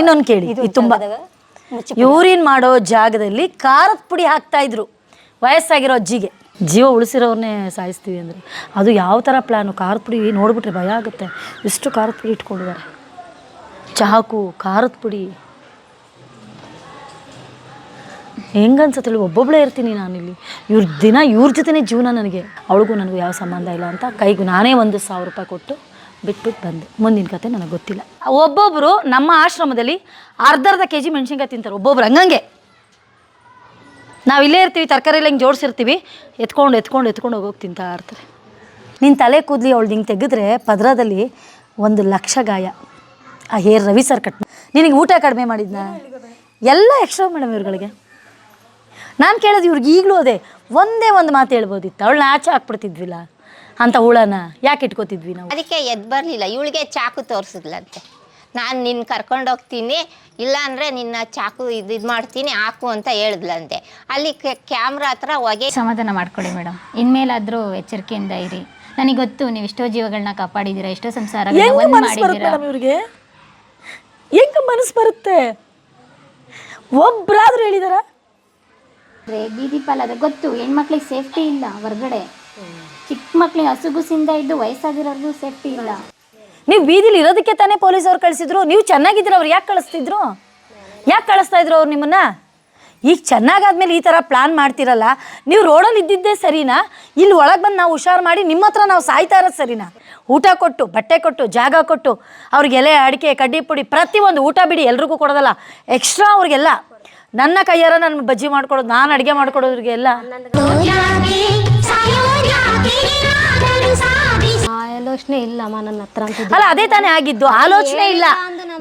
ಇನ್ನೊಂದು ಕೇಳಿ ಇದು ತುಂಬಾ ಯೂರಿನ್ ಮಾಡೋ ಜಾಗದಲ್ಲಿ ಖಾರದ ಪುಡಿ ಹಾಕ್ತಾ ಇದ್ರು ವಯಸ್ಸಾಗಿರೋ ಅಜ್ಜಿಗೆ. ಜೀವ ಉಳಿಸಿರೋರ್ನೇ ಸಾಯಿಸ್ತೀವಿ ಅಂದರೆ. ಅದು ಯಾವ ಥರ ಪ್ಲ್ಯಾನು ಖಾರದ ಪುಡಿ ನೋಡಿಬಿಟ್ರೆ ಭಯ ಆಗುತ್ತೆ. ಇಷ್ಟು ಖಾರದ ಪುಡಿ ಇಟ್ಕೊಂಡಿದ್ದಾರೆ. ಚಹಾಕು ಖಾರದ ಪುಡಿ. ಹೆಂಗನ್ಸುತ್ತೆ ಹೇಳಿ ಒಬ್ಬೊಬ್ಬಳೇ ಇರ್ತೀನಿ ನಾನಿಲ್ಲಿ. ಇವ್ರ ದಿನ ಇವ್ರ ಜೊತೆನೇ ಜೀವನ ನನಗೆ. ಅವಳಿಗೂ ನನಗೂ ಯಾವ ಸಂಬಂಧ ಇಲ್ಲ ಅಂತ ಕೈಗೂ ನಾನೇ ಒಂದು ಸಾವಿರ ರೂಪಾಯಿ ಕೊಟ್ಟು ಬಿಟ್ಬಿಟ್ಟು ಬಂದೆ. ಮುಂದಿನ ಕತೆ ನನಗೆ ಗೊತ್ತಿಲ್ಲ. ಒಬ್ಬೊಬ್ಬರು ನಮ್ಮ ಆಶ್ರಮದಲ್ಲಿ ಅರ್ಧ ಅರ್ಧ ಕೆ ಜಿ ಮೆಣಸಿನ್ಕಾಯಿ ತಿಂತಾರೆ. ಒಬ್ಬೊಬ್ರು ಹಂಗಂಗೆ. ನಾವು ಇಲ್ಲೇ ಇರ್ತೀವಿ, ತರಕಾರಿ ಎಲ್ಲ ಹಿಂಗೆ ಜೋಡಿಸಿರ್ತೀವಿ, ಎತ್ಕೊಂಡು ಎತ್ಕೊಂಡು ಎತ್ಕೊಂಡು ಹೋಗೋಗಿ ತಿಂತಾ ಇರ್ತಾರೆ. ನಿನ್ನ ತಲೆ ಕೂದಲಿ ಅವಳು ಹಿಂಗೆ ತೆಗೆದ್ರೆ ಪದರದಲ್ಲಿ ಒಂದು ಲಕ್ಷ ಗಾಯ. ಆ ಹೇರ್ ರವಿ ಸರ್ ಕಟ್ ನಿನಗೆ ಊಟ ಕಡಿಮೆ ಮಾಡಿದ್ನ? ಎಲ್ಲ ಎಕ್ಸ್ಟ್ರಾ ಮೇಡಮ್ ಇವ್ರುಗಳಿಗೆ. ನಾನು ಕೇಳೋದು ಇವ್ರಿಗೆ ಈಗಲೂ ಅದೇ, ಒಂದೇ ಒಂದು ಮಾತು ಹೇಳ್ಬೋದಿತ್ತು. ಅವಳನ್ನ ಆಚೆ ಹಾಕ್ಬಿಡ್ತಿದ್ವಿಲ್ಲ. ಅಂತ ಹುಳನ ಯಾಕೆ ಇಟ್ಕೋತಿದ್ವಿ ನಾವು? ಅದಕ್ಕೆ ಎದ್ದು ಬರಲಿಲ್ಲ. ಇವಳಿಗೆ ಚಾಕು ತೋರಿಸಿದ್ಲಂತೆ. ನಾನು ನಿನ್ನ ಕರ್ಕೊಂಡು ಹೋಗ್ತೀನಿ ಇಲ್ಲ ಅಂದರೆ ನಿನ್ನ ಚಾಕು ಇದು ಇದು ಮಾಡ್ತೀನಿ ಹಾಕು ಅಂತ ಹೇಳಿದ್ಲಂತೆ. ಅಲ್ಲಿ ಕ್ಯಾಮ್ರಾ ಹತ್ರ ಹೊಗೆ ಸಮಾಧಾನ ಮಾಡ್ಕೊಳ್ಳಿ ಮೇಡಮ್ ಇನ್ಮೇಲಾದ್ರೂ ಎಚ್ಚರಿಕೆಯಿಂದ ಇರಿ. ನನಗೆ ಗೊತ್ತು ನೀವು ಎಷ್ಟೋ ಜೀವಗಳನ್ನ ಕಾಪಾಡಿದ್ದೀರಾ ಎಷ್ಟೋ ಸಂಸಾರ ಹೆಂಗ್ ಮನಸ್ಸು ಬರುತ್ತೆ ಮಾಡಿದ್ದೀರಾ ಮೇಡಮ್ ಇವ್ರಿಗೆ? ಹೆಂಗ್ ಮನಸ್ಸು ಬರುತ್ತೆ? ಒಬ್ರಾದ್ರೂ ಹೇಳಿದಾರ? ರೇ ಬೀದಿ ಪಾಲದ ಗೊತ್ತು ಹೆಣ್ಮಕ್ಳಿಗೆ ಸೇಫ್ಟಿ ಇಲ್ಲ ಹೊರಗಡೆ. ಚಿಕ್ಕ ಮಕ್ಳಿಗೆ ಹಸುಗುಸಿಂದ ಇದ್ದು ವಯಸ್ಸಾಗಿರೋರ್ಗೂ ಸೇಫ್ಟಿ ಇಲ್ಲ. ನೀವು ಬೀದಿಲಿ ಇರೋದಕ್ಕೆ ತಾನೇ ಪೊಲೀಸವ್ರು ಕಳಿಸಿದ್ರು? ನೀವು ಚೆನ್ನಾಗಿದ್ದೀರ ಅವ್ರು ಯಾಕೆ ಕಳಿಸ್ತಿದ್ರು? ಯಾಕೆ ಕಳಿಸ್ತಾ ಇದ್ರು ಅವ್ರು ನಿಮ್ಮನ್ನ? ಈಗ ಚೆನ್ನಾಗಾದ್ಮೇಲೆ ಈ ಥರ ಪ್ಲಾನ್ ಮಾಡ್ತಿರಲ್ಲ, ನೀವು ರೋಡಲ್ಲಿ ಇದ್ದಿದ್ದೇ ಸರಿನಾ? ಇಲ್ಲಿ ಒಳಗೆ ಬಂದು ನಾವು ಹುಷಾರು ಮಾಡಿ ನಿಮ್ಮ ಹತ್ರ ನಾವು ಸಾಯ್ತಾ ಇರೋದು ಸರಿನಾ? ಊಟ ಕೊಟ್ಟು, ಬಟ್ಟೆ ಕೊಟ್ಟು, ಜಾಗ ಕೊಟ್ಟು ಅವ್ರಿಗೆ ಎಲೆ ಅಡಿಕೆ, ಕಡ್ಡಿ ಪುಡಿ ಪ್ರತಿಯೊಂದು ಊಟ ಬಿಡಿ ಎಲ್ರಿಗೂ ಕೊಡೋದಲ್ಲ. ಎಕ್ಸ್ಟ್ರಾ ಅವ್ರಿಗೆಲ್ಲ ನನ್ನ ಕೈಯಾರ ನನ್ನ ಬಜ್ಜಿ ಮಾಡ್ಕೊಡೋದು ನಾನು ಅಡುಗೆ ಮಾಡ್ಕೊಡೋದ್ರಿಗೆ ಎಲ್ಲ ಆಲೋಚನೆ ಇಲ್ಲಮ್ಮ ನನ್ನ ಹತ್ರ ಅಂತ ಅಲ್ಲ ಅದೇ ತಾನೇ ಆಗಿದ್ದು. ಆಲೋಚನೆ ಇಲ್ಲ.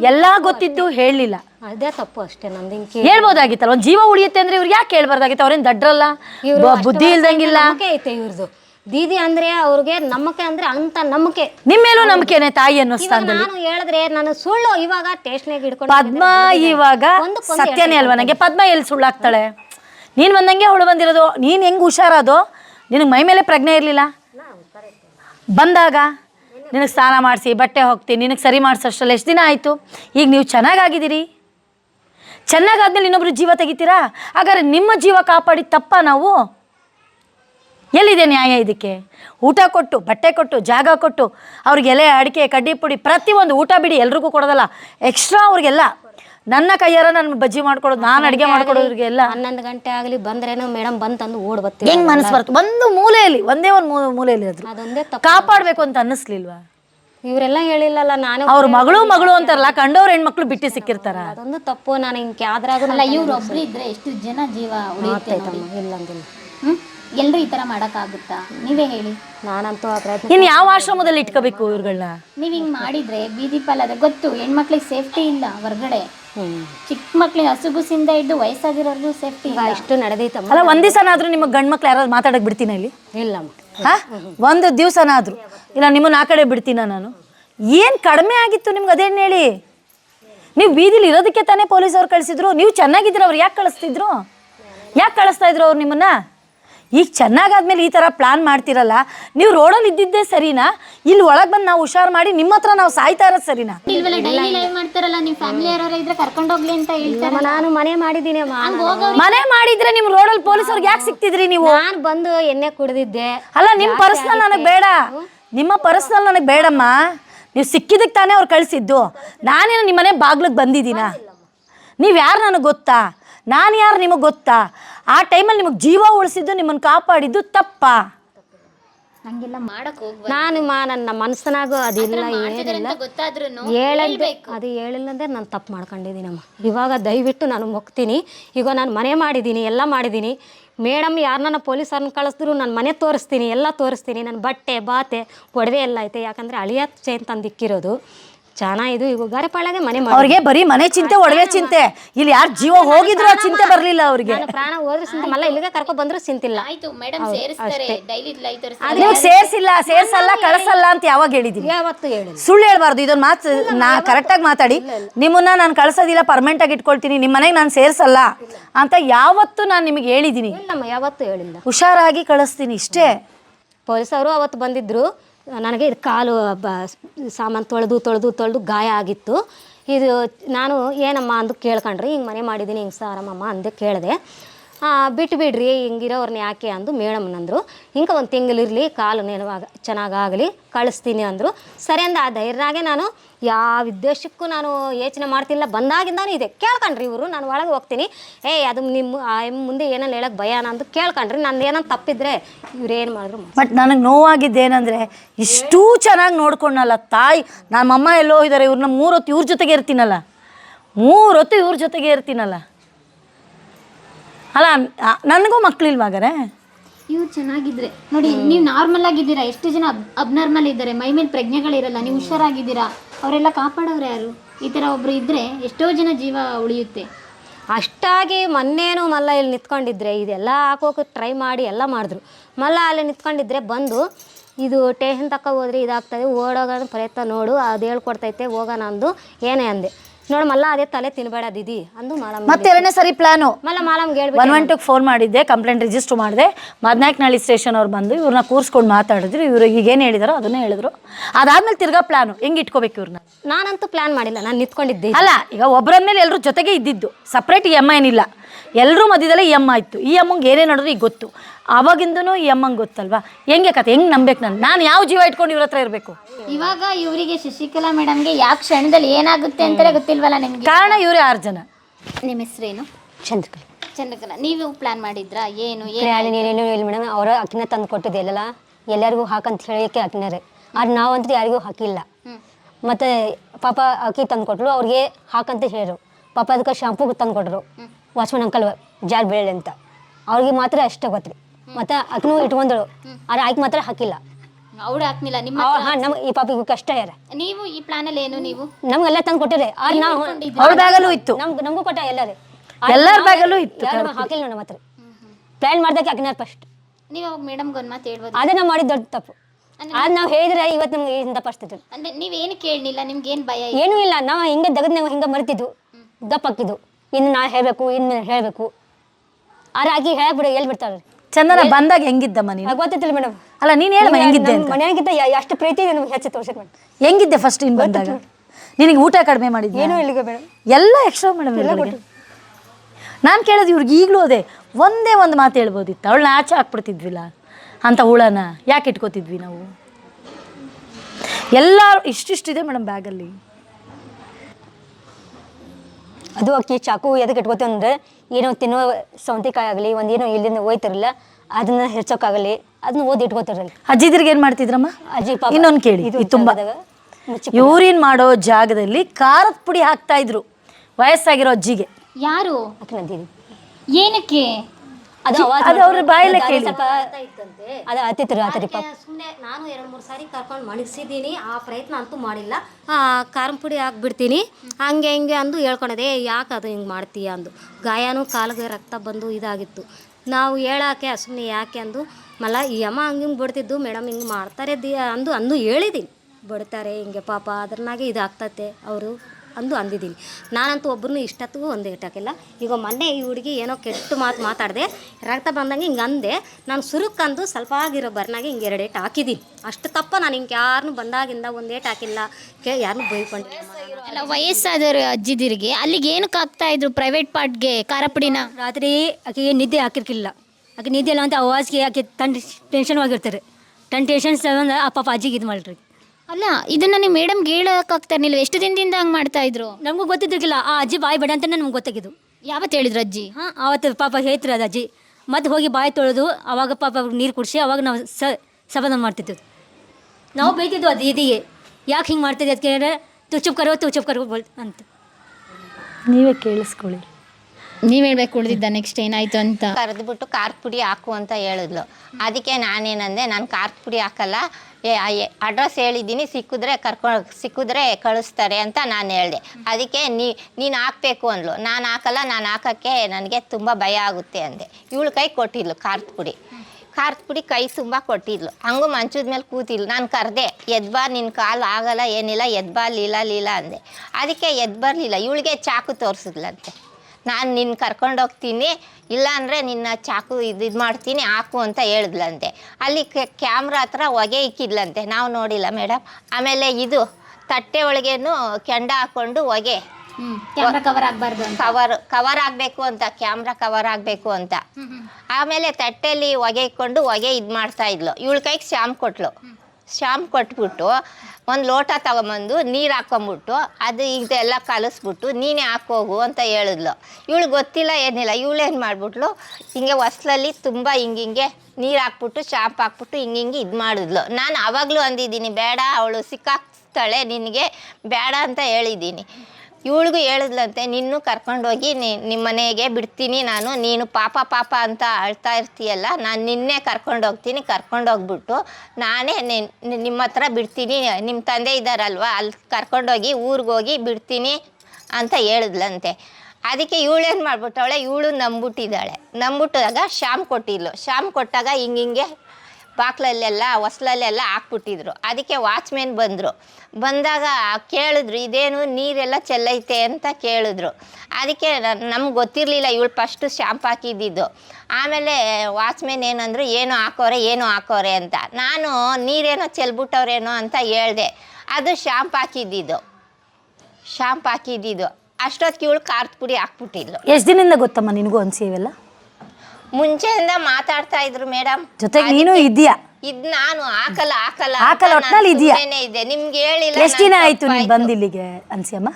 ಎಲ್ಲ ಗೊತ್ತಿದ್ದು ಹೇಳಲಿಲ್ಲ ಅದೇ ತಪ್ಪು ಅಷ್ಟೇ ನಮ್ದು ಹಿಂಗೆ ಹೇಳ್ಬೋದಾಗಿತ್ತಲ್ಲ ಒಂದು ಜೀವ ಉಳಿಯುತ್ತೆ ಅಂದ್ರೆ ಇವ್ರು ಯಾಕೆ ಹೇಳ್ಬಾರ್ದಾಗಿತ್ತು? ಅವ್ರೇನು ದಡ್ರಲ್ಲ? ಬ- ಬುದ್ಧಿ ಇಲ್ದಂಗಿಲ್ಲ. ನಂಬಿಕೆ ಐತೆ ಇವ್ರದ್ದು ದೀದಿ ಅಂದ್ರೆ ಅವ್ರಿಗೆ ನಂಬಿಕೆ ಅಂದ್ರೆ ಅಂತ ನಂಬಿಕೆ ನಿಮ್ಮ ಮೇಲೂ ನಂಬಿಕೆನೆ ತಾಯಿ ಅನ್ನೋ ಇವಾಗ ಸ್ಥಾನದಲ್ಲಿ. ನಾನು ಹೇಳಿದ್ರೆ ನಾನು ಸುಳ್ಳು ಇವಾಗ ಟೇಸ್ಟ್ನಾಗ ಹಿಡ್ಕೊಂಡು ಪದ್ಮ ಇವಾಗ ಒಂದಕ್ಕೊಂದು ಸತ್ಯನೇ ಅಲ್ವಾ ನನಗೆ? ಪದ್ಮ ಎಲ್ಲಿ ಸುಳ್ಳಾಗ್ತಾಳೆ? ನೀನು ಬಂದಂಗೆ ಹುಳು ಬಂದಿರೋದು. ನೀನು ಹೆಂಗ್ ಹುಷಾರಾದೋ? ನಿನಗೆ ಮೈ ಮೇಲೆ ಪ್ರಜ್ಞೆ ಇರಲಿಲ್ಲ? ಬಂದಾಗ ನಿನಗೆ ಸ್ನಾನ ಮಾಡಿಸಿ ಬಟ್ಟೆ ಹೋಗ್ತೀನಿ ನಿನಗೆ ಸರಿ ಮಾಡಿಸೋಷ್ಟರಲ್ಲಿ ಎಷ್ಟು ದಿನ ಆಯಿತು? ಈಗ ನೀವು ಚೆನ್ನಾಗಾಗಿದ್ದೀರಿ? ಚೆನ್ನಾಗಾದ್ಮೇಲೆ ಇನ್ನೊಬ್ರು ಜೀವ ತೆಗಿತೀರಾ? ಹಾಗಾದ್ರೆ ನಿಮ್ಮ ಜೀವ ಕಾಪಾಡಿ ತಪ್ಪ ನಾವು? ಎಲ್ಲಿದೆ ನ್ಯಾಯ ಇದಕ್ಕೆ? ಊಟ ಕೊಟ್ಟು ಬಟ್ಟೆ ಕೊಟ್ಟು ಜಾಗ ಕೊಟ್ಟು ಅವ್ರಿಗೆ ಎಲೆ ಅಡಿಕೆ ಕಡ್ಡಿ ಪುಡಿ ಪ್ರತಿಯೊಂದು ಊಟ ಬಿಡಿ ಎಲ್ರಿಗೂ ಕೊಡೋದಲ್ಲ. ಎಕ್ಸ್ಟ್ರಾ ಅವ್ರಿಗೆಲ್ಲ. ನನ್ನ ಕೈಯಾರ ನನ್ನ ಬಜ್ಜಿ ಮಾಡ್ಕೊಡೋದು ನಾನು ಅಡುಗೆ ಮಾಡ್ಕೊಡೋರಿಗೆಲ್ಲ ಹನ್ನೊಂದು ಗಂಟೆ ಆಗಲಿ ಬಂದ್ರೇನು ಮೇಡಮ್ ಬಂತಂದು ಓಡ್ ಬರ್ತೀವಿ ಹೆಂಗೆ ಮನಸ್ಸು ಬರ್ತು ಒಂದು ಮೂಲೆಯಲ್ಲಿ ಒಂದೇ ಒಂದು ಮೂ- ಮೂಲೆಯಲ್ಲಿ ಅದು ಅದೊಂದೇ ತಪ್ಪು. ಕಾಪಾಡಬೇಕು ಅಂತ ಅನ್ನಿಸ್ಲಿಲ್ವಾ? ಇವರೆಲ್ಲ ಹೇಳಿಲ್ಲಲ್ಲ ನಾನು ಅವ್ರ ಮಗಳು ಮಗಳು ಅಂತಾರಲ್ಲ ಕಂಡವ್ರ ಹೆಣ್ಮಕ್ಳು ಬಿಟ್ಟು ಸಿಕ್ಕಿರ್ತಾರ. ಅದೊಂದು ತಪ್ಪು ನಾನು ಹಿಂಗೆ ಯಾವ್ದ್ರಾಗೂ ಅಲ್ಲ ಇವ್ರು ಒಬ್ರು ಇದ್ರೆ ಎಷ್ಟು ಜನ ಜೀವ ಉಳಿಯುತ್ತೆ ನೋಡಿ? ಇಲ್ಲ ಹ್ಮ್? ಎಲ್ರು ಈ ತರ ಮಾಡಕ್ಕಾಗುತ್ತಾ? ನೀವೇ ಹೇಳಿ. ನಾನಂತೂ ಆ ಪ್ರಯತ್ನ ಇನ್ನು ಯಾವ ಆಶ್ರಮದಲ್ಲಿ ಇಟ್ಕೋಬೇಕು ಇವ್ರುಗಳನ್ನ ನೀವ್ ಹಿಂಗ್ ಮಾಡಿದ್ರೆ ಬೀದಿ ಪಾಲದ ಗೊತ್ತು ಹೆಣ್ಮಕ್ಳಿಗೆ ಸೇಫ್ಟಿ ಇಲ್ಲ ಹೊರಗಡೆ. ಚಿಕ್ಕ ಮಕ್ಳಿಗೆ ಹಸುಗುಸಿಂದ ಇದ್ದು ವಯಸ್ಸಾಗಿರೋರ್ಗೂ ಸೇಫ್ಟಿ ಇಲ್ಲ. ಇಷ್ಟು ನಡೆದೈತಮ್ಮ ಅಲ್ಲ ಒಂದ್ ದಿವಸನಾದ್ರೂ ನಿಮ್ಮ ಗಂಡ್ ಮಕ್ಳು ಯಾರಾದ್ರು ಮಾತಾಡಕ್ ಬಿಡ್ತೀನಿ ಇಲ್ಲಿ? ಇಲ್ಲ ಹಾ? ಒಂದು ದಿವಸನಾದ್ರೂ. ಇಲ್ಲ ನಿಮ್ಮನ್ನ ಆ ಕಡೆ ಬಿಡ್ತೀನ ನಾನು? ಏನ್ ಕಡಿಮೆ ಆಗಿತ್ತು ನಿಮ್ಗೆ ಅದೇನು ಹೇಳಿ? ನೀವು ಬೀದಿಲಿ ಇರೋದಕ್ಕೆ ತಾನೇ ಪೊಲೀಸ್ ಅವ್ರು ಕಳಿಸಿದ್ರು ನೀವು ಚೆನ್ನಾಗಿದ್ರೆ ಅವ್ರು ಯಾಕೆ ಕಳಿಸ್ತಿದ್ರು? ಯಾಕೆ ಕಳಿಸ್ತಾ ಇದ್ರು ಅವ್ರು ನಿಮ್ಮನ್ನ? ಈಗ ಚೆನ್ನಾಗಾದ್ಮೇಲೆ ಈ ಥರ ಪ್ಲಾನ್ ಮಾಡ್ತಿರಲ್ಲ ನೀವು ರೋಡಲ್ಲಿ ಇದ್ದಿದ್ದೇ ಸರಿನಾ? ಇಲ್ಲಿ ಒಳಗೆ ಬಂದು ನಾವು ಹುಷಾರು ಮಾಡಿ ನಿಮ್ಮ ಹತ್ರ ನಾವು ಸಾಯ್ತಾ ಇರೋದು ಸರಿನಾ? ಇಲ್ವಲ್ಲ ಡೈಲಿ ಲೈವ್ ಮಾಡ್ತಾರಲ್ಲ ನಿಮ್ ಫ್ಯಾಮಿಲಿ ಯಾರು ಇದ್ರೆ ಕರ್ಕೊಂಡು ಹೋಗ್ಲಿ ಅಂತ ಹೇಳ್ತಾರೆ. ನಾನು ಮನೆ ಮಾಡಿದ್ದೀನಿ ಅಮ್ಮ ಮನೆ ಮಾಡಿದ್ರೆ ನಿಮ್ಮ ರೋಡಲ್ಲಿ ಪೊಲೀಸ್ ಅವ್ರಿಗೆ ಯಾಕೆ ಸಿಕ್ತಿದ್ರಿ ನೀವು? ನಾನು ಬಂದು ಎಣ್ಣೆ ಕುಡಿದಿದ್ದೆ. ಅಲ್ಲ ನಿಮ್ಮ ಪರ್ಸ್ನಲ್ ನನಗೆ ಬೇಡ. ನಿಮ್ಮ ಪರ್ಸ್ನಲ್ ನನಗೆ ಬೇಡಮ್ಮ. ನೀವು ಸಿಕ್ಕಿದಕ್ಕೆ ತಾನೇ ಅವ್ರು ಕಳಿಸಿದ್ದು. ನಾನೇನು ನಿಮ್ಮ ಮನೆ ಬಾಗ್ಲಿಗೆ ಬಂದಿದ್ದೀನ? ನೀವು ಯಾರು ನನಗೆ ಗೊತ್ತಾ? ನಾನು ಯಾರು ನಿಮಗೆ ಗೊತ್ತಾ? ಆ ಟೈಮಲ್ಲಿ ನಿಮಗೆ ಜೀವ ಉಳಿಸಿದ್ದು ನಿಮ್ಮನ್ನು ಕಾಪಾಡಿದ್ದು ತಪ್ಪಾ. ನಂಗೆಲ್ಲ ಮಾಡಕ್ ಹೋಗ್ಬಾರ್ದು. ನಾನು ಮಾ ನನ್ನ ಮನಸ್ಸನಾಗೂ ಅದಿಲ್ಲ ಏನಿಲ್ಲ. ಗೊತ್ತಾದ್ರೂ ಹೇಳಂದೆ ಅದು ಹೇಳಿಲ್ಲ ಅಂದ್ರೆ ನಾನು ತಪ್ಪು ಮಾಡ್ಕೊಂಡಿದ್ದೀನಮ್ಮ. ಇವಾಗ ದಯವಿಟ್ಟು ನಾನು ಮೊಗ್ತೀನಿ. ಈಗ ನಾನು ಮನೆ ಮಾಡಿದ್ದೀನಿ ಎಲ್ಲ ಮಾಡಿದ್ದೀನಿ. ಮೇಡಮ್ ಯಾರನ್ನ ಪೊಲೀಸರನ್ನ ಕಳಿಸಿದ್ರು ನಾನು ಮನೆ ತೋರಿಸ್ತೀನಿ ಎಲ್ಲ ತೋರಿಸ್ತೀನಿ. ನನ್ನ ಬಟ್ಟೆ ಬಾತೆ ಒಡವೆ ಎಲ್ಲ ಐತೆ. ಯಾಕಂದರೆ ಅಳಿಯ ಚೈನ್ ತಂದಿಕ್ಕಿರೋದು. ಚೆನ್ನಾಗಿದು ಈಗ ಗಾರೆಪಾಳಗೆ ಮನೆ ಮಾಡಿ. ಅವ್ರಿಗೆ ಬರೀ ಮನೆ ಚಿಂತೆ ಒಡವೆ ಚಿಂತೆ. ಇಲ್ಲಿ ಯಾರು ಜೀವ ಹೋಗಿದ್ರು ಆ ಚಿಂತೆ ಬರಲಿಲ್ಲ ಅವ್ರಿಗೆ. ನಾನು ಪ್ರಾಣ ಹೋದ್ರೆ ಚಿಂತೆ ಮಲ್ಲ ಇಲ್ಲಿಗೆ ಕರ್ಕೊ ಬಂದ್ರು ಚಿಂತಿಲ್ಲ. ಆಯ್ತು ಮೇಡಮ್ ಸೇರಿಸ್ತಾರೆ ಡೈಲಿ ಲೈಟರ್ ನಿಮಗೆ ಸೇರ್ಸಿಲ್ಲ ಸೇರ್ಸಲ್ಲ ಕಳ್ಸಲ್ಲ ಅಂತ ಯಾವಾಗ ಹೇಳಿದೀನಿ ಯಾವತ್ತು ಹೇಳಿಲ್ಲ. ಸುಳ್ಳು ಹೇಳ್ಬಾರ್ದು ಇದೊಂದು ಮಾತು ನಾ ಕರೆಕ್ಟಾಗಿ ಮಾತಾಡಿ. ನಿಮ್ಮನ್ನ ನಾನು ಕಳ್ಸೋದಿಲ್ಲ ಪರ್ಮನೆಂಟಾಗಿ ಇಟ್ಕೊಳ್ತೀನಿ ನಿಮ್ಮ ಮನೆಗೆ ನಾನು ಸೇರ್ಸಲ್ಲ ಅಂತ ಯಾವತ್ತು ನಾನು ನಿಮಗೆ ಹೇಳಿದ್ದೀನಿ. ಇಲ್ಲಮ್ಮ ಯಾವತ್ತೂ ಹೇಳಿಲ್ಲ. ಹುಷಾರಾಗಿ ಕಳಿಸ್ತೀನಿ ಇಷ್ಟೇ. ಪೊಲೀಸವರು ಅವತ್ತು ಬಂದಿದ್ದರು ನನಗೆ ಇದು ಕಾಲು, ಬ, ಸಾಮಾನು ತೊಳೆದು ತೊಳೆದು ತೊಳೆದು ಗಾಯ ಆಗಿತ್ತು. ಇದು ನಾನು ಏನಮ್ಮ ಅಂದು ಕೇಳ್ಕೊಂಡ್ರಿ, ಹಿಂಗೆ ಮನೆ ಮಾಡಿದ್ದೀನಿ, ಹಿಂಗೆ ಸಾರಮ್ಮಮ್ಮ ಅಂದೆ ಕೇಳಿದೆ. ಬಿಟ್ಟು ಬಿಡ್ರಿ ಹಿಂಗಿರೋರ್ನ ಯಾಕೆ ಅಂದು ಮೇಡಮ್ನಂದರು ಹಿಂಗೆ ಒಂದು ತಿಂಗಳಿರಲಿ ಕಾಲು ನೆಲವಾಗ ಚೆನ್ನಾಗಾಗಲಿ, ಕಳಿಸ್ತೀನಿ ಅಂದರು. ಸರಿ ಅಂದ, ಆ ಧೈರ್ಯಾಗೆ ನಾನು ಯಾವ ಉದ್ದೇಶಕ್ಕೂ ನಾನು ಯೋಚನೆ ಮಾಡ್ತಿಲ್ಲ. ಬಂದಾಗಿಂದಾನು ಇದೆ. ಕೇಳ್ಕೊಂಡ್ರಿ ಇವರು. ನಾನು ಒಳಗೆ ಹೋಗ್ತೀನಿ. ಏ ಅದು ನಿಮ್ಮ ಎಂ ಮುಂದೆ ಏನಲ್ಲಿ ಹೇಳಕ್ಕೆ ಭಯಾನ ಅಂತ ಕೇಳ್ಕೊಂಡ್ರಿ. ನಾನು ಏನಂತ ತಪ್ಪಿದ್ರೆ ಇವ್ರು ಏನು ಮಾಡಿದ್ರು ಬಟ್ ನನಗೆ ನೋವಾಗಿದ್ದೇನೆಂದರೆ ಇಷ್ಟೂ ಚೆನ್ನಾಗಿ ನೋಡ್ಕೊಂಡಲ್ಲ ತಾಯಿ. ನಮ್ಮ ಅಮ್ಮ ಎಲ್ಲೋ ಇದ್ದಾರೆ ಇವ್ರನ್ನ ಮೂರೊತ್ತು ಇವ್ರ ಜೊತೆಗೆ ಇರ್ತೀನಲ್ಲ. ಮೂರೊತ್ತು ಇವ್ರ ಜೊತೆಗೆ ಇರ್ತೀನಲ್ಲ. ಅಲ್ಲ ನನಗೂ ಮಕ್ಕಳಿಲ್ವಾಗಾರೆ ಇವ್ರು ಚೆನ್ನಾಗಿದ್ರೆ. ನೋಡಿ ನೀವು ನಾರ್ಮಲ್ ಆಗಿದ್ದೀರಾ? ಎಷ್ಟು ಜನ ಅಬ್ನಾರ್ಮಲ್ ಇದ್ದಾರೆ? ಮೈ ಮೇಲೆ ಪ್ರಜ್ಞೆಗಳಿರಲ್ಲ. ನೀವು ಹುಷಾರಾಗಿದ್ದೀರಾ? ಅವರೆಲ್ಲ ಕಾಪಾಡೋರು ಯಾರು? ಈ ಥರ ಒಬ್ಬರು ಇದ್ದರೆ ಎಷ್ಟೋ ಜನ ಜೀವ ಉಳಿಯುತ್ತೆ. ಅಷ್ಟಾಗಿ ಮೊನ್ನೇನು ಮಲ್ಲ ಇಲ್ಲಿ ನಿಂತ್ಕೊಂಡಿದ್ರೆ, ಇದೆಲ್ಲ ಹಾಕೋಕೆ ಟ್ರೈ ಮಾಡಿ ಎಲ್ಲ ಮಾಡಿದ್ರು. ಮಲ್ಲ ಅಲ್ಲಿ ನಿಂತ್ಕೊಂಡಿದ್ರೆ ಬಂದು, ಇದು ಟೇಷನ್ ತಕ್ಕ ಹೋದ್ರೆ ಇದಾಗ್ತದೆ, ಓಡೋಗೋಣ ಪ್ರಯತ್ನ ನೋಡು, ಅದು ಹೇಳ್ಕೊಡ್ತೈತೆ, ಹೋಗೋಣ ಅಂದು ಏನೇ ಅಂದೆ. ನೋಡು ಮಲ್ಲ ಅದೇ ತಲೆ ತಿನ್ಬೇಡ ದಿದಿ. ಅಂದು ಮಾಡಮ್ಮ ಮತ್ತೆ ಎರಡನೇ ಸರಿ ಪ್ಲಾನು ಮಲ್ಲ ಮಾಲಮ್ಗೆ ಹೇಳ್ಬಿಟ್ಟು ಒನ್ ಒನ್ ಟುಗೆ ಫೋನ್ ಮಾಡಿದ್ದೆ ಕಂಪ್ಲೇಂಟ್ ರಿಜಿಸ್ಟರ್ ಮಾಡಿದೆ. ಮದ್ನಾಯಕನಹಳ್ಳಿ ಸ್ಟೇಷನ್ ಅವ್ರು ಬಂದು ಇವ್ರನ್ನ ಕೂರ್ಸ್ಕೊಂಡು ಮಾತಾಡಿದ್ರು. ಇವ್ರು ಈಗ ಏನು ಹೇಳಿದಾರೋ ಅದನ್ನೇ ಹೇಳಿದ್ರು. ಅದಾದ್ಮೇಲೆ ತಿರ್ಗಾ ಪ್ಲಾನು ಹೆಂಗೆ ಇಟ್ಕೋಬೇಕು ಇವ್ರನ್ನ ನಾನಂತೂ ಪ್ಲಾನ್ ಮಾಡಿಲ್ಲ ನಾನು ನಿಂತ್ಕೊಂಡಿದ್ದೆ. ಅಲ್ಲ ಈಗ ಒಬ್ಬರ ಮೇಲೆ ಎಲ್ಲರೂ ಜೊತೆಗೆ ಇದ್ದಿದ್ದು. ಸಪ್ರೇಟ್ ಇ ಎಂ ಏನಿಲ್ಲ. ಎಲ್ಲರೂ ಮಧ್ಯದಲ್ಲೇ ಯಮ್ಮ ಆಯ್ತು ಇತ್ತು. ಈ ಅಮ್ಮಂಗೆ ಏನೇ ನೋಡಿದ್ರು ಈಗ ಗೊತ್ತು. ಅವಾಗಿಂದನೂ ಈ ಅಮ್ಮಂಗೆ ಗೊತ್ತಲ್ವಾ? ಹೆಂಗೆ ಕತೆ ಹೆಂಗೆ ನಂಬೇಕು ನಾನು? ನಾನು ಯಾವ ಜೀವ ಇಟ್ಕೊಂಡು ಇವ್ರ ಹತ್ರ ಇರಬೇಕು? ಇವಾಗ ಇವರಿಗೆ ಶಶಿಕಲಾ ಮೇಡಮ್ಗೆ ಯಾವ ಕ್ಷಣದಲ್ಲಿ ಏನಾಗುತ್ತೆ ಅಂತಲೇ ಗೊತ್ತಿಲ್ವಲ್ಲ ನಿಮಗೆ? ಕಾರಣ ಇವರೇ ಆರು ಜನ. ನಿಮ್ಮ ಹೆಸರೇನು? ಚಂದ್ರಕಲೆ. ಚಂದ್ರಕಲಾ ನೀವು ಪ್ಲಾನ್ ಮಾಡಿದ್ರಾ? ಏನು ಏನು ಏನೇನು ಇಲ್ಲ ಮೇಡಮ್. ಅವರ ಅಕ್ಕಿನ ತಂದು ಕೊಟ್ಟಿದ್ದೆ ಎಲ್ಲ. ಎಲ್ಲರಿಗೂ ಹಾಕಂತ ಹೇಳೋಕ್ಕೆ ಹಾಕಿನಾರೆ ಆದ್ರೆ ನಾವಂತೂ ಯಾರಿಗೂ ಹಾಕಿಲ್ಲ. ಮತ್ತೆ ಪಾಪ ಅಕ್ಕಿ ತಂದು ಕೊಟ್ಟರು ಅವ್ರಿಗೆ ಹಾಕಂತ ಹೇಳಿದ್ರು. ಪಾಪ ಅದಕ್ಕೆ ಶಾಂಪು ತಂದು ಕೊಟ್ಟರು ವಾಚ್ಮನ್ ಅಂಕಲ್ ಜಾರ್ ಬೆಳೆ ಅಂತ. ಅವ್ರಿಗೆ ಮಾತ್ರ ಅಷ್ಟೇ ಗೊತ್ತ್ರಿ ಮತ್ತೆ ಅಕ್ನೂ ಇಟ್ಕೊಂಡಳು. ಆದ್ರೆ ಆಯ್ಕೆ ಮಾತ್ರ ಹಾಕಿಲ್ಲ. ಅವ್ರು ಹಾಕ್ನಿಲ್ಲ ನಿಮ್ಮ ಹಾ ನಮ್ ಈ ಪಾಪಿಗೆ ಕಷ್ಟ ಯಾರ? ನೀವು ಈ ಪ್ಲಾನಲ್ಲಿ ಏನು ನೀವು? ನಮ್ಗೆಲ್ಲ ತಂದು ಕೊಟ್ಟಿರಿ ಆದ್ರೆ ನಾವು ಅವ್ರ ಬ್ಯಾಗಲ್ಲೂ ಇತ್ತು. ನಮ್ಗೆ ನಮಗೂ ಕೊಟ್ಟ ಎಲ್ಲರಿ. ಎಲ್ಲರ ಬ್ಯಾಗಲ್ಲೂ ಇತ್ತು ಯಾರು ಹಾಕಿಲ್ಲ ನಮ್ಮ ಹತ್ರ. ಪ್ಲಾನ್ ಮಾಡ್ದಕ್ಕೆ ಹಾಕಿನಾರ ಫಸ್ಟ್ ನೀವು ಅವಾಗ ಮೇಡಮ್ಗೆ ಒಂದು ಮಾತು ಹೇಳ್ಬೋದು. ಅದೇ ನಾವು ಮಾಡಿದ ದೊಡ್ಡ ತಪ್ಪು. ಅದು ನಾವು ಹೇಳಿದ್ರೆ ಇವತ್ತು ನಮ್ಗೆ ಇಂಥ ಪರಿಸ್ಥಿತಿ ಅಂದ್ರೆ ನೀವೇನು ಕೇಳಲಿಲ್ಲ? ನಿಮ್ಗೆ ಏನು ಭಯ ಏನೂ ಇಲ್ಲ. ನಾವು ಹಿಂಗೆ ದಗದ್ ನಾವು ಹಿಂಗೆ ಮರ್ತಿದ್ವು. ದಪ್ಪ ಇನ್ನು ನಾ ಹೇಳಬೇಕು ಇನ್ನು ಹೇಳಬೇಕು. ಆದ್ರೆ ಆಕಿ ಹೇಳ್ಬಿಡು ಎಲ್ಲಿ ಬಿಡ್ತಾಳೆ ಚಂದನ ಬಂದಾಗ ಹೆಂಗಿದ್ದಮ್ಮ ನೀನು? ಗೊತ್ತಿಲ್ಲ ಮೇಡಮ್ ಅಲ್ಲ ನೀನು ಹೇಳಮ್ಮ ಹೆಂಗಿದ್ದೆ ಅಂತ. ಮನೆಯಾಗಿದ್ದ ಎಷ್ಟು ಪ್ರೀತಿ ನಿಮ್ಗೆ ಹೆಚ್ಚು ತೋರ್ಸಿ ಮೇಡಮ್ ಹೆಂಗಿದ್ದೆ ಫಸ್ಟ್ ಇನ್ ಬಂದಾಗ? ನಿನಗೆ ಊಟ ಕಡಿಮೆ ಮಾಡಿದ್ದೆ ಏನೂ ಇಲ್ಲಿಗೆ ಮೇಡಮ್ ಎಲ್ಲ ಎಕ್ಸ್ಟ್ರಾ ಮೇಡಮ್ ಎಲ್ಲ ನಾನು ಕೇಳೋದು ಇವ್ರಿಗೆ ಈಗಲೂ ಅದೇ ಒಂದೇ ಒಂದು ಮಾತು ಹೇಳ್ಬೋದಿತ್ತು. ಅವಳನ್ನ ಆಚೆ ಹಾಕ್ಬಿಡ್ತಿದ್ವಿಲ್ಲ? ಅಂತ ಹುಳನ ಯಾಕೆ ಇಟ್ಕೋತಿದ್ವಿ ನಾವು? ಎಲ್ಲ ಇಷ್ಟಿಷ್ಟಿದೆ ಮೇಡಮ್ ಬ್ಯಾಗಲ್ಲಿ ಅದು ಅಕ್ಕಿ ಚಾಕು ಎದಕ್ಕೆ ಇಟ್ಕೋತೀವಿ ಅಂದರೆ ಏನೋ ತಿನ್ನೋ ಸೌಂತಿಕಾಯಿ ಆಗಲಿ ಒಂದು ಏನೋ ಇಲ್ಲಿಂದ ಹೋಯ್ತಿರಲ್ಲ ಅದನ್ನ ಹೆಚ್ಚೋಕ್ಕಾಗಲಿ ಅದನ್ನ ಓದಿ ಇಟ್ಕೋತಿರಲ್ಲ. ಅಜ್ಜಿದ್ರಿಗೆ ಏನು ಮಾಡ್ತಿದ್ರಮ್ಮ? ಅಜ್ಜಿ ಪಾಪ ಇನ್ನೊಂದು ಕೇಳಿ ಇದು ತುಂಬಾ. ಯೂರಿನ್ ಮಾಡೋ ಜಾಗದಲ್ಲಿ ಖಾರದ ಪುಡಿ ಹಾಕ್ತಾ ಇದ್ರು ವಯಸ್ಸಾಗಿರೋ ಅಜ್ಜಿಗೆ. ಯಾರು? ಹಾಕಿ ಏನಕ್ಕೆ? ಅದು ಅವ್ರ ಬಾಯಲ್ಲೇ ಕೇಳಿ. ಅದು ಸುಮ್ಮನೆ ನಾನು ಎರಡು ಮೂರು ಸಾರಿ ಕರ್ಕೊಂಡು ಮಣಗಿಸಿದ್ದೀನಿ ಆ ಪ್ರಯತ್ನ ಅಂತೂ ಮಾಡಿಲ್ಲ. ಖಾರಂ ಪುಡಿ ಹಾಕ್ಬಿಡ್ತೀನಿ. ಹಂಗೆ ಹಿಂಗೆ ಅಂದು ಹೇಳ್ಕೊಂಡದೆ ಯಾಕೆ ಅದು ಹಿಂಗೆ ಮಾಡ್ತೀಯ? ಅಂದು. ಗಾಯನೂ ಕಾಲಿಗೆ ರಕ್ತ ಬಂದು ಇದಾಗಿತ್ತು. ನಾವು ಹೇಳಾಕೆ ಸುಮ್ಮನೆ ಯಾಕೆ ಅಂದು ಮಲ್ಲ ಈ ಅಮ್ಮ ಹಂಗೆ ಹಿಂಗೆ ಬಿಡ್ತಿದ್ದು ಮೇಡಮ್ ಹಿಂಗೆ ಮಾಡ್ತಾರೆ ದಿ ಅಂದು ಅಂದು ಹೇಳಿದೀನಿ. ಬಿಡ್ತಾರೆ ಹಿಂಗೆ ಪಾಪ ಅದ್ರನಾಗೆ ಇದಾಗ್ತತೆ ಅವರು. ಅಂದು ಅಂದಿದ್ದೀನಿ. ನಾನಂತೂ ಒಬ್ಬರನ್ನು ಇಷ್ಟೊತ್ತಿಗೂ ಒಂದು ಇಟ್ಟಾಕಿಲ್ಲ. ಈಗ ಮೊನ್ನೆ ಈ ಹುಡುಗಿ ಏನೋ ಕೆಟ್ಟ ಮಾತು ಮಾತಾಡಿದೆ. ರಕ್ತ ಬಂದಂಗೆ ಹಿಂಗೆ ಅಂದೆ. ನಾನು ಸುರುಕ್ಕಂದು ಸ್ವಲ್ಪ ಆಗಿರೋ ಬರ್ನಾಗೆ ಹಿಂಗೆ ಎರಡು ಏಟು ಹಾಕಿದ್ದೀನಿ. ಅಷ್ಟು ತಪ್ಪ ನಾನು ಹಿಂಗೆ ಯಾರನ್ನೂ ಬಂದಾಗಿಂದ ಒಂದು ಏಟು ಹಾಕಿಲ್ಲ. ಕೇ ಯಾರನ್ನೂ ಬೈಕೊಂಡಿಲ್ಲ ಅಲ್ಲ ವಯಸ್ಸಾದವರು ಅಜ್ಜಿದಿರಿಗೆ ಅಲ್ಲಿಗೆ ಏನಕ್ಕೆ ಹಾಕ್ತಾ ಇದ್ರು ಪ್ರೈವೇಟ್ ಪಾರ್ಟ್ಗೆ ಖಾರ ಪುಡಿನ ರಾತ್ರಿ ಏನು ನಿದ್ದೆ ಹಾಕಿರ್ಕಿಲ್ಲ. ಆಕೆ ನಿದ್ದೆ ಇಲ್ಲ ಅಂತ ಅವಾಜ್ಗೆ ಆಕೆ ತನ್ ಟೆನ್ಷನ್ ಆಗಿರ್ತಾರೆ ತನ್ನ ಟೆನ್ಷನ್ ಸಂಬಂಧ ಆ ಪಾಪ ಅಜ್ಜಿಗೆ ಇದು ಮಾಡ್ರಿ. ಅಲ್ಲ ಇದನ್ನ ನೀವು ಮೇಡಮ್ ಹೇಳಕ್ ಆಗ್ತಾ ಇರ್ಲಿಲ್ಲ ಎಷ್ಟು ದಿನದಿಂದ ಹಂಗೆ ಮಾಡ್ತಾ ಇದ್ರು? ನಮಗೂ ಗೊತ್ತಿದ್ದಿರ್ಕಿಲ್ಲ ಆ ಅಜ್ಜಿ ಬಾಯಿ ಬೇಡ ಅಂತ ನಮ್ಗೆ ಗೊತ್ತಾಗಿದ್ದು. ಯಾವತ್ತು ಹೇಳಿದ್ರು ಅಜ್ಜಿ? ಹಾಂ ಆವತ್ತು ಪಾಪ ಹೇಳ್ತಿರ ಅದು ಅಜ್ಜಿ. ಮತ್ತೆ ಹೋಗಿ ಬಾಯಿ ತೊಳೆದು ಅವಾಗ ಪಾಪ ನೀರು ಕುಡಿಸಿ ಅವಾಗ ನಾವು ಸ ಸಮಾಧಾನ ಮಾಡ್ತಿದ್ವಿ ನಾವು ಬೈತಿದ್ವು ಅದು ಇದೀಗೆ. ಯಾಕೆ ಹಿಂಗೆ ಮಾಡ್ತಿದ್ದೆ ಅದಕ್ಕೆ ಹೇಳಿದ್ರೆ ತು ಚುಪ್ ಕರೋ ತು ಚುಪ್ ಕರೋ ಬೋಲ್ ಅಂತ. ನೀವೇ ಕೇಳಿಸ್ಕೊಳ್ಳಿ. ನೀವು ಹೇಳ್ಬೇಕು ಉಳಿದಿದ್ದ ನೆಕ್ಸ್ಟ್ ಏನಾಯ್ತು ಅಂತ. ಕರೆದ್ಬಿಟ್ಟು ಖಾರದ ಪುಡಿ ಹಾಕು ಅಂತ ಹೇಳಿದ್ಲು. ಅದಕ್ಕೆ ನಾನೇನಂದೆ ನಾನು ಖಾರದ ಪುಡಿ ಹಾಕಲ್ಲ. ಅಡ್ರೆಸ್ ಹೇಳಿದ್ದೀನಿ, ಸಿಕ್ಕಿದ್ರೆ ಕರ್ಕೊ, ಸಿಕ್ಕಿದ್ರೆ ಕಳಿಸ್ತಾರೆ ಅಂತ ನಾನು ಹೇಳಿದೆ. ಅದಕ್ಕೆ ನೀ, ನೀನು ಹಾಕಬೇಕು ಅಂದ್ಲು. ನಾನು ಹಾಕಲ್ಲ, ನಾನು ಹಾಕೋಕ್ಕೆ ನನಗೆ ತುಂಬ ಭಯ ಆಗುತ್ತೆ ಅಂದೆ. ಇವಳು ಕೈ ಕೊಟ್ಟಿದ್ಲು, ಖಾರದ ಪುಡಿ. ಖಾರದ ಪುಡಿ ಕೈ ತುಂಬ ಕೊಟ್ಟಿದ್ಲು. ಹಂಗೂ ಮಂಚದ ಮೇಲೆ ಕೂತಿದ್ಲು. ನಾನು ಕರೆದೆ ಎದ್ಬಾ ನಿನ್ನ ಕಾಲು ಆಗಲ್ಲ, ಏನಿಲ್ಲ ಎದ್ಬಾ ಲೀಲಾ ಲೀಲಾ ಅಂದೆ. ಅದಕ್ಕೆ ಎದ್ದು ಬರಲಿಲ್ಲ. ಇವಳಿಗೆ ಚಾಕು ತೋರಿಸಿದ್ಲಂತೆ. ನಾನು ನಿನ್ನ ಕರ್ಕೊಂಡೋಗ್ತೀನಿ ಇಲ್ಲಾಂದರೆ ನಿನ್ನ ಚಾಕು ಇದು ಇದು ಮಾಡ್ತೀನಿ ಹಾಕು ಅಂತ ಹೇಳಿದ್ಲಂತೆ. ಅಲ್ಲಿ ಕ್ಯಾಮ್ರಾ ಹತ್ರ ಹೊಗೆ ಇಕ್ಕಿದ್ಲಂತೆ. ನಾವು ನೋಡಿಲ್ಲ ಮೇಡಮ್ ಆಮೇಲೆ ಇದು ತಟ್ಟೆ ಒಳಗೇನು ಕೆಂಡ ಹಾಕ್ಕೊಂಡು ಹೊಗೆ. ಕವರ್ ಆಗ್ಬಾರ್ದು ಕವರ್ ಕವರ್ ಆಗಬೇಕು ಅಂತ ಕ್ಯಾಮ್ರಾ ಕವರ್ ಆಗಬೇಕು ಅಂತ. ಆಮೇಲೆ ತಟ್ಟೆಯಲ್ಲಿ ಹೊಗೆ ಇಕ್ಕೊಂಡು ಹೊಗೆ ಇದು ಮಾಡ್ತಾ ಇದ್ಲು. ಇವಳ ಕೈಗೆ ಶ್ಯಾಮ್ ಕೊಟ್ಲು. ಶ್ಯಾಮ್ ಕೊಟ್ಬಿಟ್ಟು ಒಂದು ಲೋಟ ತಗೊಂಬಂದು ನೀರು ಹಾಕೊಂಬಿಟ್ಟು ಅದು ಇದೆಲ್ಲ ಕಲಿಸ್ಬಿಟ್ಟು ನೀನೇ ಹಾಕೋಗು ಅಂತ ಹೇಳಿದ್ಲು. ಇವಳು ಗೊತ್ತಿಲ್ಲ ಏನಿಲ್ಲ ಇವಳೇನು ಮಾಡಿಬಿಟ್ಲು, ಹಿಂಗೆ ಹೊಸ್ಲಲ್ಲಿ ತುಂಬ ಹಿಂಗಿಂಗೆ ನೀರು ಹಾಕ್ಬಿಟ್ಟು, ಶಾಂಪ್ ಹಾಕ್ಬಿಟ್ಟು ಹಿಂಗೆ ಹಿಂಗೆ ಇದು ಮಾಡಿದ್ಲು. ನಾನು ಆವಾಗಲೂ ಅಂದಿದ್ದೀನಿ, ಬೇಡ, ಅವಳು ಸಿಕ್ಕಾಕ್ತಾಳೆ ನಿನಗೆ, ಬೇಡ ಅಂತ ಹೇಳಿದ್ದೀನಿ. ಇವಳಿಗೂ ಹೇಳಿದ್ಲಂತೆ, ನಿನ್ನೂ ಕರ್ಕೊಂಡೋಗಿ ನಿಮ್ಮ ಮನೆಗೆ ಬಿಡ್ತೀನಿ ನಾನು. ನೀನು ಪಾಪ ಪಾಪ ಅಂತ ಅಳ್ತಾ ಇರ್ತೀಯಲ್ಲ, ನಾನು ನಿನ್ನೆ ಕರ್ಕೊಂಡೋಗ್ತೀನಿ, ಕರ್ಕೊಂಡೋಗ್ಬಿಟ್ಟು ನಾನೇ ನಿಮ್ಮ ಹತ್ರ ಬಿಡ್ತೀನಿ. ನಿಮ್ಮ ತಂದೆ ಇದ್ದಾರಲ್ವ, ಅಲ್ಲಿ ಕರ್ಕೊಂಡೋಗಿ ಹೋಗಿ ಬಿಡ್ತೀನಿ ಅಂತ ಹೇಳಿದ್ಲಂತೆ. ಅದಕ್ಕೆ ಇವಳೇನು ಮಾಡ್ಬಿಟ್ಟವಳೆ, ಇವಳು ನಂಬಿಟ್ಟಿದ್ದಾಳೆ ನಂಬಿಟ್ಟಾಗ ಶ್ಯಾಮ್ ಕೊಟ್ಟಿದ್ಲು. ಶ್ಯಾಮ್ ಕೊಟ್ಟಾಗ ಹಿಂಗಿಂಗೆ ಬಾಕ್ಲಲ್ಲೆಲ್ಲ, ಹೊಸ್ಲಲ್ಲೆಲ್ಲ ಹಾಕ್ಬಿಟ್ಟಿದ್ರು. ಅದಕ್ಕೆ ವಾಚ್ಮೆನ್ ಬಂದರು. ಬಂದಾಗ ಕೇಳಿದ್ರು, ಇದೇನು ನೀರೆಲ್ಲ ಚೆಲ್ಲೈತೆ? ಅಂತ ಕೇಳಿದ್ರು. ಅದಕ್ಕೆ ನಮ್ಗೆ ಗೊತ್ತಿರಲಿಲ್ಲ ಇವಳು ಫಸ್ಟು ಶಾಂಪ್ ಹಾಕಿದ್ದಿದ್ದು. ಆಮೇಲೆ ವಾಚ್ಮೆನ್ ಏನಂದ್ರು, ಏನು ಹಾಕೋರೆ ಏನು ಹಾಕೋರೆ? ಅಂತ. ನಾನು ನೀರೇನೋ ಚೆಲ್ಬಿಟ್ಟವ್ರೇನೋ ಅಂತ ಹೇಳ್ದೆ. ಅದು ಶಾಂಪ್ ಹಾಕಿದ್ದಿದ್ದು. ಶಾಂಪ್ ಹಾಕಿದ್ದಿದ್ದು. ಅಷ್ಟೊತ್ತಿಗೆ ಇವಳು ಖಾರದ ಪುಡಿ ಹಾಕ್ಬಿಟ್ಟಿದ್ಲು. ಎಷ್ಟು ದಿನದಿಂದ ಗೊತ್ತಮ್ಮ ನಿನಗೂ ಅನ್ಸೀವಲ್ಲ ಮುಂಚೆಯಿಂದ ಮಾತಾಡ್ತಾ ಇದ್ರು ಮೇಡಮ್ ಜೊತೆಗೆ ನೀನು ಇದೆಯಾ ಇದ್ ನಾನು ಹಾಕಲ್ಲ ಹಾಕಲ್ಲ ಹಾಕಲ್ಲ, ಒಟ್ನಲ್ಲಿ ಇದೆಯಾ? ಇದೆ ನಿಮ್ಗೆ ಹೇಳಿಲ್ಲ ಎಷ್ಟು ದಿನ ಆಯ್ತು ನೀನು ಬಂದು ಇಲ್ಲಿಗೆ ಅನ್ಸಿಯಮ್ಮ?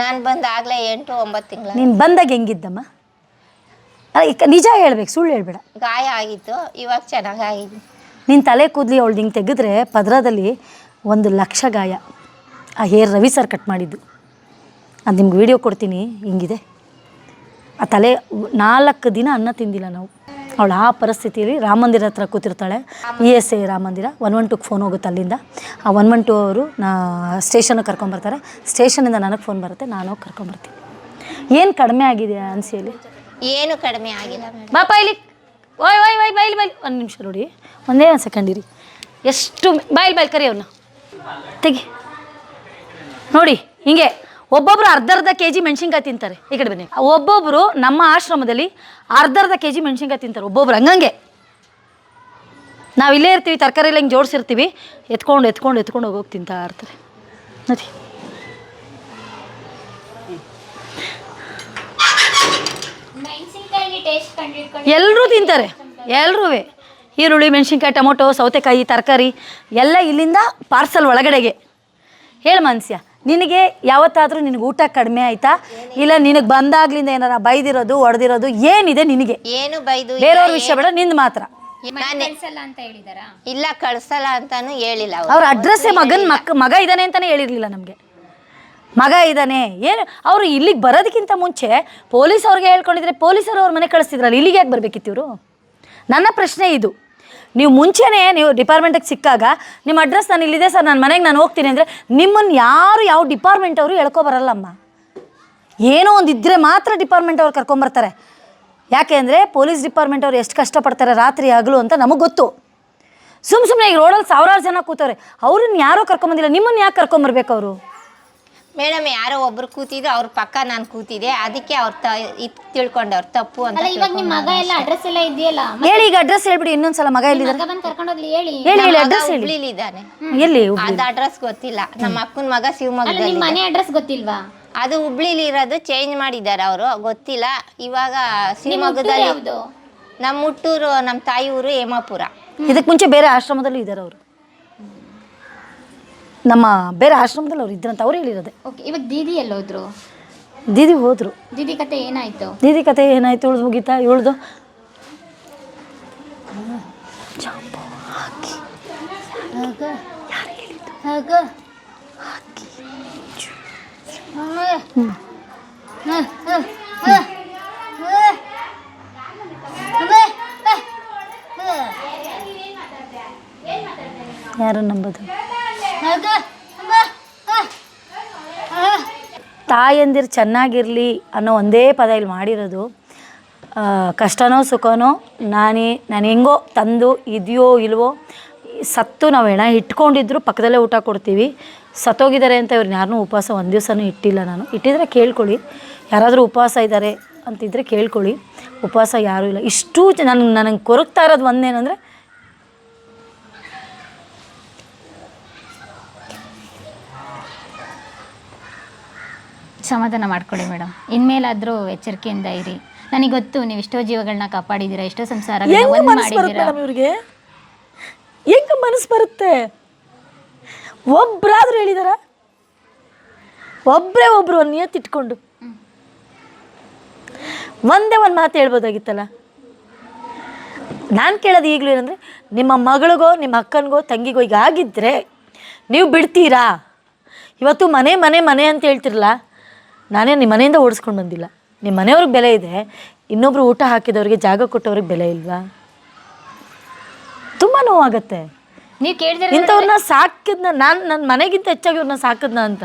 ನಾನು ಬಂದ ಆಗ್ಲೇ ಎಂಟು ಒಂಬತ್ತು ತಿಂಗಳ ನೀನು ಬಂದಾಗ ಹೆಂಗಿದ್ದಮ್ಮ? ಅಲ್ಲ ಈಗ ನಿಜ ಹೇಳ್ಬೇಕು ಸುಳ್ಳು ಹೇಳ್ಬೇಡ. ಗಾಯ ಆಗಿತ್ತು ಇವಾಗ ಚೆನ್ನಾಗಾಗಿದೆ. ನಿನ್ನ ತಲೆ ಕೂದಲಿ ಅವಳು ಹಿಂಗೆ ತೆಗೆದ್ರೆ ಪದರದಲ್ಲಿ ಒಂದು ಲಕ್ಷ ಗಾಯ. ಆ ಹೇರ್ ರವಿ ಸರ್ ಕಟ್ ಮಾಡಿದ್ದು. ಅದು ನಿಮ್ಗೆ ವಿಡಿಯೋ ಕೊಡ್ತೀನಿ ಹಿಂಗಿದೆ. ಆ ತಲೆ ನಾಲ್ಕು ದಿನ ಅನ್ನ ತಿಂದಿಲ್ಲ ನಾವು. ಅವಳು ಆ ಪರಿಸ್ಥಿತಿಯಲ್ಲಿ ರಾಮ ಮಂದಿರ ಹತ್ರ ಕೂತಿರ್ತಾಳೆ. E S A Rama Mandira one one ಟುಗೆ phone ಹೋಗುತ್ತೆ ಅಲ್ಲಿಂದ. ಆ ಒನ್ ಒನ್ ಟು ಅವರು ನಾ ಸ್ಟೇಷನ್ಗೆ ಕರ್ಕೊಂಬರ್ತಾರೆ ಸ್ಟೇಷನಿಂದ ನನಗೆ ಫೋನ್ ಬರುತ್ತೆ ನಾನು ಹೋಗಿ ಕರ್ಕೊಂಬರ್ತೀನಿ ಏನು ಕಡಿಮೆ ಆಗಿದೆ ಅನ್ಸಿಯಲ್ಲಿ? ಏನು ಕಡಿಮೆ ಆಗಿಲ್ಲ ಬಾ ಬಾಪ ಇಲ್ಲಿ. ಓಯ್ ಓಯ್ ಓಯ್ ಬೈಲಿ ಬೈಲಿ ಒಂದು ನಿಮಿಷ ನೋಡಿ. ಒಂದೇ ಒಂದು ಸೆಕೆಂಡ್ ಇರಿ. ಎಷ್ಟು ಬಾಯ್ಲಿ ಬಾಯ್ಲಿ ಕರಿ ಅವನ್ನ ತೆಗಿ. ನೋಡಿ ಹಿಂಗೆ. ಒಬ್ಬೊಬ್ರು ಅರ್ಧ ಅರ್ಧ ಕೆ ಜಿ ಮೆಣಸಿನ್ಕಾಯಿ ತಿಂತಾರೆ. ಈ ಕಡೆ ಬನ್ನಿ. ಒಬ್ಬೊಬ್ಬರು ನಮ್ಮ ಆಶ್ರಮದಲ್ಲಿ ಅರ್ಧ ಅರ್ಧ ಕೆ ಜಿ ಮೆಣಸಿನ್ಕಾಯಿ ತಿಂತಾರೆ. ಒಬ್ಬೊಬ್ರು ಹಂಗಂಗೆ. ನಾವು ಇಲ್ಲೇ ಇರ್ತೀವಿ ತರಕಾರಿ ಎಲ್ಲ ಹಿಂಗೆ ಜೋಡಿಸಿರ್ತೀವಿ. ಎತ್ಕೊಂಡು ಎತ್ಕೊಂಡು ಎತ್ಕೊಂಡು ಹೋಗೋಗಿ ತಿಂತಾ ಇರ್ತಾರೆ. ನೋಡಿ. ಕಂಡಿಡ್ಕೊಂಡು ಎಲ್ಲರೂ ತಿಂತಾರೆ. ಎಲ್ಲರೂ ಈರುಳ್ಳಿ ಮೆಣಸಿನ್ಕಾಯಿ ಟೊಮೊಟೊ ಸೌತೆಕಾಯಿ ತರಕಾರಿ ಎಲ್ಲ ಇಲ್ಲಿಂದ ಪಾರ್ಸಲ್ ಒಳಗಡೆಗೆ. ಹೇಳು ಮನ್ಸ್ಯ. ನಿನಗೆ ಯಾವತ್ತಾದರೂ ನಿನಗೆ ಊಟ ಕಡಿಮೆ ಆಯ್ತಾ? ಇಲ್ಲ ನಿನಗೆ ಬಂದಾಗ್ಲಿಂದ ಏನಾರ ಬೈದಿರೋದು ಹೊಡೆದಿರೋದು ಏನಿದೆ ನಿನಗೆ? ಏನು ಬೈದು? ಇಲ್ಲ, ಬೇರೆಯವ್ರ ವಿಷಯ ಬೇಡ ನಿಂದು ಮಾತ್ರ. ನಾನೇ ಕಳ್ಸಲ್ಲ ಅಂತ ಹೇಳಿದಾರಾ? ಇಲ್ಲ ಕಳ್ಸಲ್ಲ ಅಂತಾನು ಹೇಳಿಲ್ಲ ಅವ್ರು. ಅವ್ರ ಅಡ್ರೆಸ್ಸೇ ಮಗನ ಮಕ್ ಮಗ ಇದ್ದಾನೆ ಅಂತಾನೆ ಹೇಳಿರ್ಲಿಲ್ಲ ನಮಗೆ. ಮಗ ಇದ್ದಾನೆ ಏನು ಅವರು ಇಲ್ಲಿಗೆ ಬರೋದಕ್ಕಿಂತ ಮುಂಚೆ ಪೊಲೀಸ್ ಅವ್ರಿಗೆ ಹೇಳ್ಕೊಂಡಿದ್ರೆ ಪೊಲೀಸರು ಅವ್ರ ಮನೆ ಕಳಿಸ್ತಿದ್ರಲ್ಲ ಇಲ್ಲಿಗೆ ಯಾಕೆ ಬರಬೇಕಿತ್ತು ಇವರು? ನನ್ನ ಪ್ರಶ್ನೆ ಇದು. ನೀವು ಮುಂಚೆನೇ ನೀವು ಡಿಪಾರ್ಟ್ಮೆಂಟಿಗೆ ಸಿಕ್ಕಾಗ ನಿಮ್ಮ ಅಡ್ರೆಸ್ ನಾನು ಇಲ್ಲಿದೆ ಸರ್ ನನ್ನ ಮನೆಗೆ ನಾನು ಹೋಗ್ತೀನಿ ಅಂದರೆ ನಿಮ್ಮನ್ನು ಯಾರು ಯಾವ ಡಿಪಾರ್ಟ್ಮೆಂಟ್ ಅವರು ಹೇಳ್ಕೊ ಬರಲ್ಲಮ್ಮ. ಏನೋ ಒಂದು ಇದ್ದರೆ ಮಾತ್ರ ಡಿಪಾರ್ಟ್ಮೆಂಟ್ ಅವ್ರು ಕರ್ಕೊಂಬರ್ತಾರೆ ಯಾಕೆ ಅಂದರೆ ಪೊಲೀಸ್ ಡಿಪಾರ್ಟ್ಮೆಂಟ್ ಅವ್ರು ಎಷ್ಟು ಕಷ್ಟಪಡ್ತಾರೆ ರಾತ್ರಿ ಹಗಲು ಅಂತ ನಮಗೆ ಗೊತ್ತು. ಸುಮ್ಮ ಸುಮ್ಮನೆ ಈಗ ರೋಡಲ್ಲಿ ಸಾವಿರಾರು ಜನ ಕೂತವ್ರೆ, ಅವ್ರನ್ನ ಯಾರೋ ಕರ್ಕೊಂಬಂದಿಲ್ಲ ನಿಮ್ಮನ್ನು ಯಾಕೆ ಕರ್ಕೊಂಬರ್ಬೇಕು ಅವರು? ಮೇಡಮ್ ಯಾರೋ ಒಬ್ರು ಕೂತಿದ್ರು ಅವ್ರ ಪಕ್ಕ ನಾನು ಕೂತಿದ್ದೆ. ಅದಕ್ಕೆ ಅವ್ರ ತ ಇದ್ ತಿಳ್ಕೊಂಡವ್ರು ತಪ್ಪು ಅಂತ ಅಲ್ಲ ಇವಾಗ ನಿಮ್ಮ ಮಗ ಎಲ್ಲ ಅಡ್ರೆಸ್ ಎಲ್ಲ ಇದೆಯಲ್ಲ? ಹೇಳಿ ಈಗ ಅಡ್ರೆಸ್ ಹೇಳ್ಬಿಡಿ ಇನ್ನೊಂದ್ಸಲ ಮಗ ಎಲ್ಲಿದ್ದಾರೆ ಮಗ ಬಂದು ಕರ್ಕೊಂಡೋಗ್ಲಿ ಹೇಳಿ. ಹೇಳಿ ಅಡ್ರೆಸ್ ಹೇಳಿ. ಹುಬ್ಳಿಲಿದ್ದಾನೆ. ಎಲ್ಲಿ ಅದ್ ಅಡ್ರೆಸ್ ಗೊತ್ತಿಲ್ಲ. ನಮ್ಮ ಅಕ್ಕನ ಮಗ ಅಲ್ಲ ಶಿವಮೊಗ್ಗದಲ್ಲಿ ಮನೆ ಅಡ್ರೆಸ್ ಗೊತ್ತಿಲ್ವಾ? ಅದು ಹುಬ್ಳಿಲಿ ಇರೋದು ಚೇಂಜ್ ಮಾಡಿದ್ದಾರೆ ಅವರು ಗೊತ್ತಿಲ್ಲ. ಇವಾಗ ಶಿವಮೊಗ್ಗದಲ್ಲಿ ಯಾವ್ದು? ನಮ್ಮ ಹುಟ್ಟೂರು ನಮ್ಮ ತಾಯಿ ಊರು ಹೇಮಾಪುರ. ಇದಕ್ಕೆ ಮುಂಚೆ ಬೇರೆ ಆಶ್ರಮದಲ್ಲೂ ಇದ್ದಾರೆ ಅವರು. ನಮ್ಮ ಬೇರೆ ಆಶ್ರಮದಲ್ಲಿ ಅವ್ರು ಇದ್ರಂತ ಅವ್ರು ಹೇಳಿರೋದೆ. ಓಕೆ ಇವಾಗ ದೀದಿ ಎಲ್ಲೋದ್ರು? ದೀದಿ ಹೋದ್ರು. ದೀದಿ ಕತೆ ಏನಾಯ್ತು? ದೀದಿ ಕತೆ ಏನಾಯ್ತು ಉಳ್ದು ಮುಗೀತಾ ಇವಳ್ದು ಯಾರು ನಂಬೋದು? ತಾಯಂದಿರು ಚೆನ್ನಾಗಿರಲಿ ಅನ್ನೋ ಒಂದೇ ಪದ ಇಲ್ಲಿ ಮಾಡಿರೋದು. ಕಷ್ಟನೋ ಸುಖನೋ ನಾನೇ, ನಾನು ಹೆಂಗೋ ತಂದು ಇದೆಯೋ ಇಲ್ವೋ, ಸತ್ತು ನಾವು ಹೆಣ ಇಟ್ಕೊಂಡಿದ್ರು ಪಕ್ಕದಲ್ಲೇ ಊಟ ಕೊಡ್ತೀವಿ. ಸತ್ತೋಗಿದ್ದಾರೆ ಅಂತ ಇವ್ರು ಯಾರನ್ನೂ ಉಪವಾಸ ಒಂದು ದಿವಸನೂ ಇಟ್ಟಿಲ್ಲ ನಾನು. ಇಟ್ಟಿದ್ರೆ ಕೇಳ್ಕೊಳ್ಳಿ. ಯಾರಾದರೂ ಉಪವಾಸ ಇದ್ದಾರೆ ಅಂತಿದ್ರೆ ಕೇಳ್ಕೊಳ್ಳಿ. ಉಪವಾಸ ಯಾರೂ ಇಲ್ಲ. ಇಷ್ಟು ನನಗೆ ನನಗೆ ಕೊರಗ್ತಾ ಇರೋದು ಒಂದೇನಂದರೆ ಸಮಾಧಾನ ಮಾಡ್ಕೊಳ್ಳಿ ಮೇಡಮ್. ಇನ್ಮೇಲಾದ್ರೂ ಎಚ್ಚರಿಕೆಯಿಂದ ಇರಿ. ನನಗೆ ಗೊತ್ತು ನೀವು ಎಷ್ಟೋ ಜೀವಗಳನ್ನ ಕಾಪಾಡಿದ್ದೀರಾ ಎಷ್ಟೋ ಸಂಸಾರ ಹೆಂಗ ಮನಸ್ಸು ಬರುತ್ತೆ ಮಾಡಿದ್ದೀರಾ ಮೇಡಮ್ ಇವ್ರಿಗೆ? ಹೆಂಗ ಮನಸ್ಸು ಬರುತ್ತೆ? ಒಬ್ರಾದ್ರೂ ಹೇಳಿದಾರ? ಒಬ್ರೇ ಒಬ್ರು ಒಂದು ನಿಯತ್ತಿಟ್ಕೊಂಡು ಒಂದೇ ಒಂದು ಮಾತು ಹೇಳ್ಬೋದಾಗಿತ್ತಲ್ಲ? ನಾನು ಕೇಳೋದು ಈಗಲೂ ಏನಂದರೆ ನಿಮ್ಮ ಮಗಳಿಗೋ ನಿಮ್ಮ ಅಕ್ಕನಿಗೋ ತಂಗಿಗೋ ಈಗ ಆಗಿದ್ದರೆ ನೀವು ಬಿಡ್ತೀರಾ? ಇವತ್ತು ಮನೆ ಮನೆ ಮನೆ ಅಂತ ಹೇಳ್ತಿರಲ್ಲ ನಾನೇ ನಿಮ್ಮ ಮನೆಯಿಂದ ಓಡಿಸ್ಕೊಂಡು ಬಂದಿಲ್ಲ. ನಿಮ್ಮ ಮನೆಯವ್ರಿಗೆ ಬೆಲೆ ಇದೆ. ಇನ್ನೊಬ್ರು ಊಟ ಹಾಕಿದವ್ರಿಗೆ ಜಾಗ ಕೊಟ್ಟವ್ರಿಗೆ ಬೆಲೆ ಇಲ್ವಾ? ತುಂಬ ನೋವಾಗತ್ತೆ. ನೀವು ಕೇಳಿದ್ರೆ ಇಂಥವ್ರನ್ನ ಸಾಕಿದ್ನ ನಾನು ನನ್ನ ಮನೆಗಿಂತ ಹೆಚ್ಚಾಗಿ ಇವ್ರನ್ನ ಸಾಕಿದ್ನ ಅಂತ.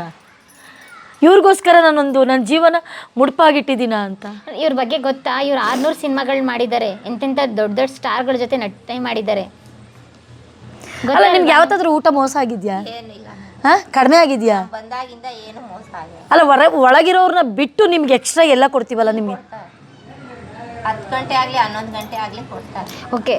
ಇವ್ರಿಗೋಸ್ಕರ ನಾನೊಂದು ನನ್ನ ಜೀವನ ಮುಡ್ಪಾಗಿಟ್ಟಿದ್ದೀನ ಅಂತ. ಇವ್ರ ಬಗ್ಗೆ ಗೊತ್ತಾ? ಇವ್ರು ಆರ್ನೂರು ಸಿನಿಮಾಗಳು ಮಾಡಿದ್ದಾರೆ. ಎಂತೆಂಥ ದೊಡ್ಡ ದೊಡ್ಡ ಸ್ಟಾರ್ಗಳ ಜೊತೆ ನಟನೆ ಮಾಡಿದ್ದಾರೆ. ಅಲ್ಲ ನಿಮ್ಗೆ ಯಾವತ್ತಾದ್ರೂ ಊಟ ಮೋಸ ಆಗಿದ್ಯಾ? ಹಾಂ ಕಡಿಮೆ ಆಗಿದ್ಯಾ? ಬಂದಾಗಿಂದ ಏನು ಮೋಸ ಆಗಿಲ್ಲ ಅಲ್ಲ ಹೊರ ಒಳಗಿರೋರ್ನ ಬಿಟ್ಟು ನಿಮ್ಗೆ ಎಕ್ಸ್ಟ್ರಾ ಎಲ್ಲ ಕೊಡ್ತೀವಲ್ಲ ನಿಮಗೆ? ಹತ್ತು ಗಂಟೆ ಆಗಲಿ ಹನ್ನೊಂದು ಗಂಟೆ ಆಗಲಿ ಕೊಡ್ತಾರೆ. ಓಕೆ.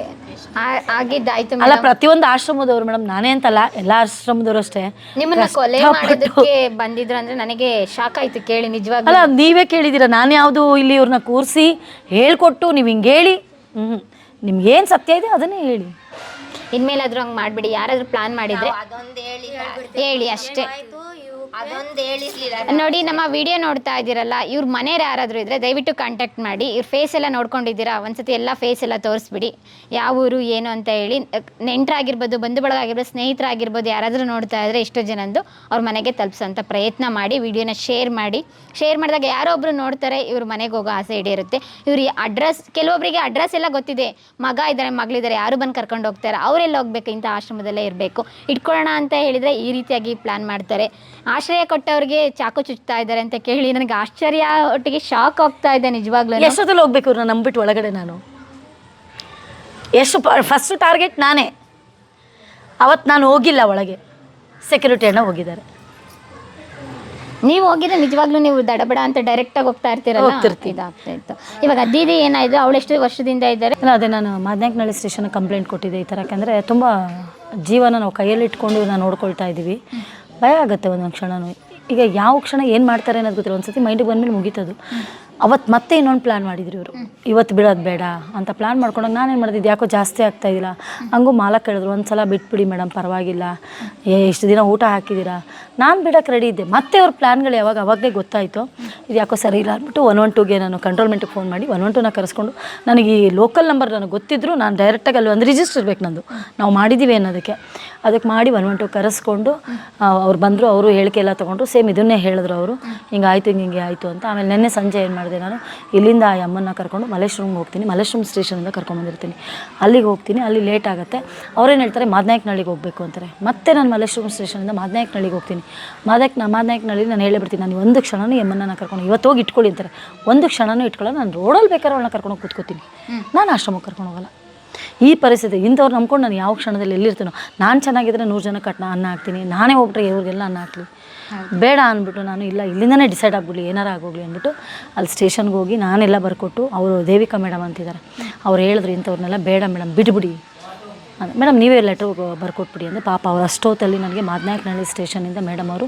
ಆಗಿದ್ದಾಯ್ತು ಅಲ್ಲ ಪ್ರತಿಯೊಂದು ಆಶ್ರಮದವ್ರು ಮೇಡಮ್ ನಾನೇ ಅಂತಲ್ಲ ಎಲ್ಲ ಆಶ್ರಮದವ್ರು ಅಷ್ಟೇ. ನಿಮ್ಮನ್ನ ಕೊಲೆ ಮಾಡೋದಕ್ಕೆ ಬಂದಿದ್ರು ಅಂದ್ರೆ ನನಗೆ ಶಾಕ್ ಆಯ್ತು ಕೇಳಿ ನಿಜವಾಗ ಅಲ್ಲ ನೀವೇ ಕೇಳಿದ್ದೀರಾ ನಾನು ಯಾವುದು ಇಲ್ಲಿ ಇವ್ರನ್ನ ಕೂರಿಸಿ ಹೇಳ್ಕೊಟ್ಟು ನೀವು ಹಿಂಗೆ ಹೇಳಿ. ಹ್ಞೂ ನಿಮ್ಗೇನು ಸತ್ಯ ಇದೆ ಅದನ್ನೇ ಹೇಳಿ. ಇನ್ಮೇಲಾದ್ರೂ ಹಂಗೆ ಮಾಡ್ಬಿಡಿ. ಯಾರಾದ್ರೂ ಪ್ಲಾನ್ ಮಾಡಿದ್ರೆ ಹೇಳಿ ಅಷ್ಟೇ. ನೋಡಿ, ನಮ್ಮ ವಿಡಿಯೋ ನೋಡ್ತಾ ಇದ್ದೀರಲ್ಲ, ಇವ್ರ ಮನೆಯವ್ರು ಯಾರಾದರೂ ಇದ್ರೆ ದಯವಿಟ್ಟು ಕಾಂಟ್ಯಾಕ್ಟ್ ಮಾಡಿ, ಇವ್ರ ಫೇಸ್ ಎಲ್ಲ ನೋಡ್ಕೊಂಡಿದ್ದೀರಾ, ಒಂದ್ಸತಿ ಎಲ್ಲ ಫೇಸ್ ಎಲ್ಲ ತೋರಿಸ್ಬಿಡಿ. ಯಾವ ಊರು, ಏನು ಅಂತ ಹೇಳಿ, ನೆಂಟರಾಗಿರ್ಬೋದು ಬಂಧು ಬಳಗ ಆಗಿರ್ಬೋದು ಸ್ನೇಹಿತರಾಗಿರ್ಬೋದು, ಯಾರಾದರೂ ನೋಡ್ತಾ ಇದ್ರೆ ಎಷ್ಟೋ ಜನಂದು ಅವ್ರ ಮನೆಗೆ ತಲುಪಿಸೋಂಥ ಪ್ರಯತ್ನ ಮಾಡಿ, ವಿಡಿಯೋನ ಶೇರ್ ಮಾಡಿ. ಶೇರ್ ಮಾಡಿದಾಗ ಯಾರೋ ಒಬ್ರು ನೋಡ್ತಾರೆ, ಇವ್ರ ಮನೆಗೆ ಹೋಗೋ ಆಸೆ ಈಡೇರುತ್ತೆ. ಇವ್ರ ಅಡ್ರೆಸ್ ಕೆಲವೊಬ್ಬರಿಗೆ ಅಡ್ರೆಸ್ ಎಲ್ಲ ಗೊತ್ತಿದೆ. ಮಗ ಇದ್ದಾರೆ ಮಗಳಿದ್ದಾರೆ ಯಾರು ಬಂದು ಕರ್ಕೊಂಡು ಹೋಗ್ತಾರೆ, ಅವರೆಲ್ಲ ಹೋಗ್ಬೇಕು, ಇಂಥ ಆಶ್ರಮದಲ್ಲೇ ಇರಬೇಕು. ಇಟ್ಕೊಳ್ಳೋಣ ಅಂತ ಹೇಳಿದರೆ ಈ ರೀತಿಯಾಗಿ ಪ್ಲ್ಯಾನ್ ಮಾಡ್ತಾರೆ. ಆಶ್ರಯ ಕೊಟ್ಟವ್ರಿಗೆ ಚಾಕು ಚುಚ್ತಾ ಇದ್ದಾರೆ ಅಂತ ಕೇಳಿ ನನಗೆ ಆಶ್ಚರ್ಯ ಒಟ್ಟಿಗೆ ಶಾಕ್ ಆಗ್ತಾ ಇದೆ ನಿಜವಾಗ್ಲೂ. ಎಷ್ಟೊತ್ತಲ್ಲಿ ಹೋಗ್ಬೇಕು ಇವ್ರನ್ನ ನಂಬಿಟ್ಟು ಒಳಗಡೆ ನಾನು? ಎಷ್ಟು ಫಸ್ಟ್ ಟಾರ್ಗೆಟ್ ನಾನೇ. ಅವತ್ತು ನಾನು ಹೋಗಿಲ್ಲ ಒಳಗೆ. ಸೆಕ್ಯೂರಿಟಿ ಅಣ್ಣ ಹೋಗಿದ್ದಾರೆ. ನೀವು ಹೋಗಿದ್ರೆ ನಿಜವಾಗ್ಲೂ ನೀವು ದಡಬಡ ಅಂತ ಡೈರೆಕ್ಟ್ ಆಗಿ ಹೋಗ್ತಾ ಇರ್ತೀರಲ್ಲ? ಹೋಗ್ತಿರ್ತೀವಿ. ಆಗ್ತಾ ಇತ್ತು. ಇವಾಗ ದೀದಿ ಏನಾಯ್ತು? ಅವಳು ಎಷ್ಟು ವರ್ಷದಿಂದ ಇದ್ದಾರೆ? ಅದೇ ನಾನು ಮಾದನಾಯಕನಹಳ್ಳಿ ಸ್ಟೇಷನ್ ಕಂಪ್ಲೇಂಟ್ ಕೊಟ್ಟಿದ್ದೆ ಈ ಥರ. ಯಾಕಂದರೆ ತುಂಬ ಜೀವನ ನಾವು ಕೈಯಲ್ಲಿ ಇಟ್ಕೊಂಡು ನಾವು ನೋಡ್ಕೊಳ್ತಾ ಇದ್ದೀವಿ. ಭಯ ಆಗುತ್ತೆ ಒಂದೊಂದು ಕ್ಷಣನೂ. ಈಗ ಯಾವ ಕ್ಷಣ ಏನು ಮಾಡ್ತಾರೆ ಅನ್ನೋದು ಗೊತ್ತಿಲ್ಲ. ಒಂದ್ಸತಿ ಮೈಂಡಿಗೆ ಬಂದಮೇಲೆ ಮುಗೀತದು. ಅವತ್ತು ಮತ್ತೆ ಇನ್ನೊಂದು ಪ್ಲ್ಯಾನ್ ಮಾಡಿದ್ರು ಇವರು. ಇವತ್ತು ಬಿಡೋದು ಬೇಡ ಅಂತ ಪ್ಲ್ಯಾನ್ ಮಾಡ್ಕೊಂಡಾಗ ಏನು ಮಾಡಿದ್ದು? ಯಾಕೋ ಜಾಸ್ತಿ ಆಗ್ತಾ ಇದ್ದಿಲ್ಲ ಹಂಗೂ ಮಾಲ ಹೇಳಿದ್ರು ಒಂದು ಸಲ ಬಿಟ್ಬಿಡಿ ಮೇಡಮ್ ಪರವಾಗಿಲ್ಲ. ಏ, ಇಷ್ಟು ದಿನ ಊಟ ಹಾಕಿದ್ದೀರಾ ನಾನು ಬಿಡೋಕ್ಕೆ ರೆಡಿ ಇದ್ದೆ. ಮತ್ತೆ ಅವ್ರ ಪ್ಲ್ಯಾನ್ಗಳು ಯಾವಾಗ? ಅವಾಗಲೇ ಗೊತ್ತಾಯಿತು. ಇದು ಯಾಕೋ ಸರಿ ಇಲ್ಲ ಅಂದ್ಬಿಟ್ಟು ಒನ್ ಒನ್ ಟೂಗೆ ನಾನು ಕಂಟ್ರೋಲ್ಮೆಂಟಿಗೆ ಫೋನ್ ಮಾಡಿ ಒನ್ ಒನ್ ಟೂನ ಕರೆಸ್ಕೊಂಡು ನನಗೆ ಈ ಲೋಕಲ್ ನಂಬರ್ ನನಗೆ ಗೊತ್ತಿದ್ರು, ನಾನು ಡೈರೆಕ್ಟಾಗಿ ಅಲ್ಲಿ ಒಂದು ರಿಜಿಸ್ಟರ್ ಇರಬೇಕು ನಂದು. ನಾವು ಮಾಡಿದ್ದೀವಿ ಅನ್ನೋದಕ್ಕೆ. ಅದಕ್ಕೆ ಮಾಡಿ ಒನ್ ಒನ್ ಟು ಕರೆಸ್ಕೊಂಡು ಅವ್ರು ಬಂದರು ಅವರು ಹೇಳಿಕೆ ಎಲ್ಲ ತೊಗೊಂಡ್ರು ಸೇಮ್ ಇದನ್ನೇ ಹೇಳಿದ್ರು ಅವರು. ಹಿಂಗೆ ಆಯಿತು ಹಿಂಗೆ ಹಿಂಗೆ ಆಯಿತು ಅಂತ. ಆಮೇಲೆ ನಿನ್ನೆ ಸಂಜೆ ಏನು ಮಾಡಿದೆ ನಾನು ಇಲ್ಲಿಂದ ಆ ಅಮ್ಮನ ಕರ್ಕೊಂಡು ಮಲೇಶ್ವರಂಗೆ ಹೋಗ್ತೀನಿ. ಮಲೇಶ್ವರಂ ಸ್ಟೇಷನಿಂದ ಕರ್ಕೊಂಬಂದಿರ್ತೀನಿ ಅಲ್ಲಿಗೆ ಹೋಗ್ತೀನಿ ಅಲ್ಲಿ ಲೇಟ್ ಆಗುತ್ತೆ. ಅವ್ರೇನು ಹೇಳ್ತಾರೆ ಮಾದನಾಯಕನಹಳ್ಳಿಗೆ ಹೋಗಬೇಕು ಅಂತಾರೆ. ಮತ್ತೆ ನಾನು ಮಲೇಶ್ವರಂ ಸ್ಟೇಷನಿಂದ ಮಾದನಾಯಕನಹಳ್ಳಿಗೆ ಹೋಗ್ತೀನಿ. ಮಾದಕ್ ಮಾದನಾಯಕನಹಳ್ಳಿ ನಾನು ಹೇಳಿಬಿಡ್ತೀನಿ ನಾನು ಒಂದು ಕ್ಷಣನೂ ನಾನು ಕರ್ಕೊಂಡು ಇವತ್ತು ಹೋಗಿ ಇಟ್ಕೊಳ್ಳಿ ಅಂತಾರೆ. ಒಂದು ಕ್ಷಣನೂ ಇಟ್ಕೊಳ್ಳೋ ನಾನು ರೋಡಲ್ಲಿ ಬೇಕಾದ್ರೆ ಅವಳನ್ನ ಕರ್ಕೊಂಡು ಹೋಗಿ ಕೂತ್ಕೋತೀನಿ. ನಾನು ಆಶ್ರಮಕ್ಕೆ ಕರ್ಕೊಂಡು ಹೋಗಲ್ಲ. ಈ ಪರಿಸ್ಥಿತಿ ಇಂಥವ್ರು ನಂಬ್ಕೊಂಡು ನಾನು ಯಾವ ಕ್ಷಣದಲ್ಲಿ ಎಲ್ಲಿರ್ತೀನೋ. ನಾನು ಚೆನ್ನಾಗಿದ್ರೆ ನೂರು ಜನ ಕಟ್ನ ಅನ್ನ ಹಾಕ್ತೀನಿ ನಾನೇ ಒಬ್ಬರು ಇವ್ರಿಗೆಲ್ಲ ಅನ್ನ ಹಾಕ್ಲಿ. ಬೇಡ ಅಂದ್ಬಿಟ್ಟು ನಾನು ಇಲ್ಲ ಇಲ್ಲಿಂದನೇ ಡಿಸೈಡ್ ಆಗ್ಬಿಡ್ಲಿ ಏನಾರ ಆಗೋಗ್ಲಿ ಅಂದ್ಬಿಟ್ಟು ಅಲ್ಲಿ ಸ್ಟೇಷನ್ಗೆ ಹೋಗಿ ನಾನೆಲ್ಲ ಬರ್ಕೊಟ್ಟು ಅವರು ದೇವಿಕಾ ಮೇಡಮ್ ಅಂತಿದ್ದಾರೆ. ಅವ್ರು ಹೇಳಿದ್ರು ಇಂಥವ್ರನ್ನೆಲ್ಲ ಬೇಡ ಮೇಡಮ್ ಬಿಡ್ಬಿಡಿ. ಅದು ಮೇಡಮ್ ನೀವೇ ಲೆಟ್ರ್ ಬರ್ಕೊಟ್ಬಿಡಿ. ಅಂದರೆ ಪಾಪ ಅವ್ರು ಅಷ್ಟೊತ್ತಲ್ಲಿ ನನಗೆ ಮಾದನಾಯಕನಹಳ್ಳಿ ಸ್ಟೇಷನಿಂದ ಮೇಡಮ್ ಅವರು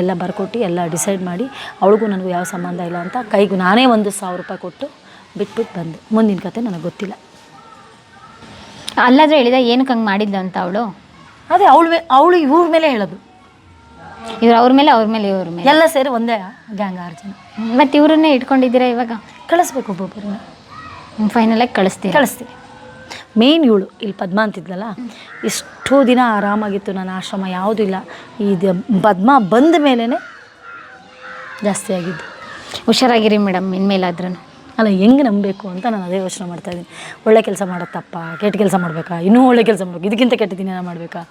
ಎಲ್ಲ ಬರ್ಕೊಟ್ಟು ಎಲ್ಲ ಡಿಸೈಡ್ ಮಾಡಿ ಅವಳಿಗೂ ನನಗೂ ಯಾವ ಸಂಬಂಧ ಇಲ್ಲ ಅಂತ ಕೈಗೂ ನಾನೇ ಒಂದು ಸಾವಿರ ರೂಪಾಯಿ ಕೊಟ್ಟು ಬಿಟ್ಬಿಟ್ಟು ಬಂದೆ. ಮುಂದಿನ ಕತೆ ನನಗೆ ಗೊತ್ತಿಲ್ಲ. ಅಲ್ಲಾದ್ರೆ ಹೇಳಿದ ಏನಕ್ಕೆ ಹಂಗೆ ಮಾಡಿದ್ಲು ಅಂತ ಅವಳು? ಅದೇ ಅವಳು ಅವಳು ಇವ್ರ ಮೇಲೆ ಹೇಳೋದು. ಇವ್ರು ಅವ್ರ ಮೇಲೆ ಅವ್ರ ಮೇಲೆ ಇವ್ರ ಮೇಲೆ. ಎಲ್ಲ ಸೇರಿ ಒಂದೇ ಗ್ಯಾಂಗ್ ಆರು ಜನ ಮತ್ತೆ ಇವ್ರನ್ನೇ ಇಟ್ಕೊಂಡಿದ್ದೀರಾ ಇವಾಗ? ಕಳಿಸ್ಬೇಕು ಒಬ್ಬೊಬ್ಬರನ್ನ. ಫೈನಲಾಗಿ ಕಳಿಸ್ತೀನಿ ಕಳಿಸ್ತೀವಿ. ಮೇನ್ ಇವಳು ಇಲ್ಲಿ ಪದ್ಮ ಅಂತಿದ್ಲಲ್ಲ ಎಷ್ಟೋ ದಿನ ಆರಾಮಾಗಿತ್ತು ನನ್ನ ಆಶ್ರಮ ಯಾವುದೂ ಇಲ್ಲ. ಇದು ಪದ್ಮ ಬಂದ ಮೇಲೇ ಜಾಸ್ತಿ ಆಗಿದ್ದು. ಹುಷಾರಾಗಿರಿ ಮೇಡಮ್ ಇನ್ಮೇಲಾದ್ರೂ ಅಲ್ಲ, ಹೆಂಗೆ ನಂಬಬೇಕು ಅಂತ ನಾನು ಅದೇ ಯೋಚನೆ ಮಾಡ್ತಾ ಇದ್ದೀನಿ. ಒಳ್ಳೆ ಕೆಲಸ ಮಾಡೋದು ತಪ್ಪ? ಕೆಟ್ಟ ಕೆಲಸ ಮಾಡಬೇಕಾ? ಇನ್ನೂ ಒಳ್ಳೆ ಕೆಲಸ ಮಾಡಬೇಕು. ಇದಕ್ಕಿಂತ ಕೆಟ್ಟ ದಿನ ಮಾಡಬೇಕಾ?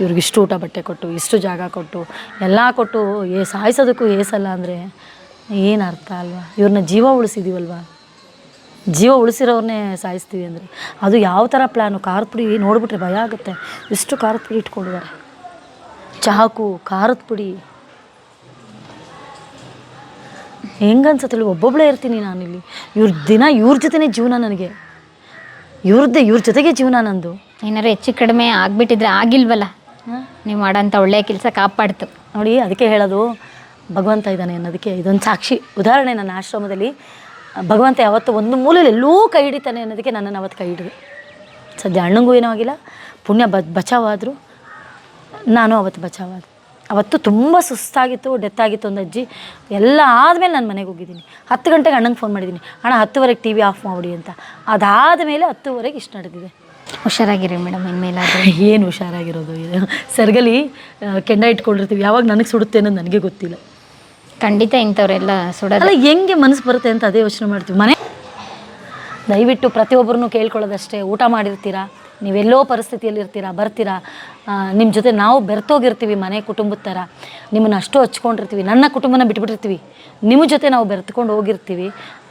ಇವ್ರಿಗೆ ಇಷ್ಟು ಊಟ ಬಟ್ಟೆ ಕೊಟ್ಟು, ಇಷ್ಟು ಜಾಗ ಕೊಟ್ಟು, ಎಲ್ಲ ಕೊಟ್ಟು, ಏ, ಸಾಯಿಸೋದಕ್ಕೂ ಏಸಲ್ಲ ಅಂದರೆ ಏನು ಅರ್ಥ ಅಲ್ವಾ? ಇವ್ರನ್ನ ಜೀವ ಉಳಿಸಿದೀವಲ್ವಾ? ಜೀವ ಉಳಿಸಿರೋರನ್ನೇ ಸಾಯಿಸ್ತೀವಿ ಅಂದರೆ. ಅದು ಯಾವ ಥರ ಪ್ಲ್ಯಾನು ಖಾರದ ಪುಡಿ ನೋಡಿಬಿಟ್ರೆ ಭಯ ಆಗುತ್ತೆ. ಇಷ್ಟು ಖಾರದ ಪುಡಿ ಇಟ್ಕೊಂಡಿದ್ದಾರೆ. ಚಾಕು ಖಾರದ ಪುಡಿ ಹೆಂಗನ್ಸತ್ತೆ ಹೇಳಿ ಒಬ್ಬೊಬ್ಬಳೇ ಇರ್ತೀನಿ ನಾನಿಲ್ಲಿ. ಇವ್ರ ದಿನ ಇವ್ರ ಜೊತೆನೇ ಜೀವನ ನನಗೆ. ಇವ್ರದ್ದೇ ಇವ್ರ ಜೊತೆಗೆ ಜೀವನ ನಂದು. ಏನಾರು ಹೆಚ್ಚು ಕಡಿಮೆ ಆಗಿಬಿಟ್ಟಿದ್ರೆ ಆಗಿಲ್ವಲ್ಲ? ನೀವು ಮಾಡೋಂಥ ಒಳ್ಳೆಯ ಕೆಲಸ ಕಾಪಾಡ್ತು. ನೋಡಿ ಅದಕ್ಕೆ ಹೇಳೋದು ಭಗವಂತ ಇದ್ದಾನೆ ಅನ್ನೋದಕ್ಕೆ ಇದೊಂದು ಸಾಕ್ಷಿ. ಉದಾಹರಣೆ ನನ್ನ ಆಶ್ರಮದಲ್ಲಿ ಭಗವಂತ ಯಾವತ್ತು ಒಂದು ಮೂಲೆಯಲ್ಲಿ ಎಲ್ಲೂ ಕೈ ಹಿಡಿತಾನೆ ಅನ್ನೋದಕ್ಕೆ ನನ್ನನ್ನು ಅವತ್ತು ಕೈ ಹಿಡಿದು. ಸದ್ಯ ಅಣ್ಣಂಗೂ ಏನೂ ಆಗಿಲ್ಲ. ಪುಣ್ಯ ಬ ಬಚಾವಾದರು ನಾನು ಅವತ್ತು ಬಚಾವಾದೆ ಅವತ್ತು ತುಂಬ ಸುಸ್ತಾಗಿತ್ತು ಡೆತ್ ಆಗಿತ್ತು ಒಂದು ಅಜ್ಜಿ. ಎಲ್ಲ ಆದಮೇಲೆ ನಾನು ಮನೆಗೆ ಹೋಗಿದ್ದೀನಿ. ಹತ್ತು ಗಂಟೆಗೆ ಅಣ್ಣಂಗೆ ಫೋನ್ ಮಾಡಿದ್ದೀನಿ. ಅಣ್ಣ ಹತ್ತುವರೆಗೆ ಟಿ ವಿ ಆಫ್ ಮಾಡಿ ಅಂತ. ಅದಾದ ಮೇಲೆ ಹತ್ತುವರೆಗೆ ಇಷ್ಟು ನಡೆದಿದೆ. ಹುಷಾರಾಗಿರಿ ಮೇಡಮ್ ಇನ್ಮೇಲಾದರೆ. ಏನು ಹುಷಾರಾಗಿರೋದು? ಸರ್ಗಲಿ ಕೆಂಡ ಇಟ್ಕೊಂಡಿರ್ತೀವಿ. ಯಾವಾಗ ನನಗೆ ಸುಡುತ್ತೆ ಅನ್ನೋದು ನನಗೆ ಗೊತ್ತಿಲ್ಲ. ಖಂಡಿತ ಇಂಥವ್ರೆಲ್ಲ ಸುಡೋಲ್ಲ. ಹೆಂಗೆ ಮನಸ್ಸು ಬರುತ್ತೆ ಅಂತ ಅದೇ ಯೋಚನೆ ಮಾಡ್ತೀವಿ. ಮನೆ ದಯವಿಟ್ಟು ಪ್ರತಿಯೊಬ್ಬರನ್ನು ಕೇಳ್ಕೊಳ್ಳೋದಷ್ಟೇ. ಊಟ ಮಾಡಿರ್ತೀರಾ? ನೀವೆಲ್ಲೋ ಪರಿಸ್ಥಿತಿಯಲ್ಲಿ ಇರ್ತೀರಾ ಬರ್ತೀರಾ ನಿಮ್ಮ ಜೊತೆ ನಾವು ಬೆರೆತೋಗಿರ್ತೀವಿ ಮನೆ ಕುಟುಂಬದ ಥರ ನಿಮ್ಮನ್ನು ಅಷ್ಟು ಹಚ್ಕೊಂಡಿರ್ತೀವಿ ನನ್ನ ಕುಟುಂಬನ ಬಿಟ್ಬಿಟ್ಟಿರ್ತೀವಿ. ನಿಮ್ಮ ಜೊತೆ ನಾವು ಬೆರೆತ್ಕೊಂಡು ಹೋಗಿರ್ತೀವಿ.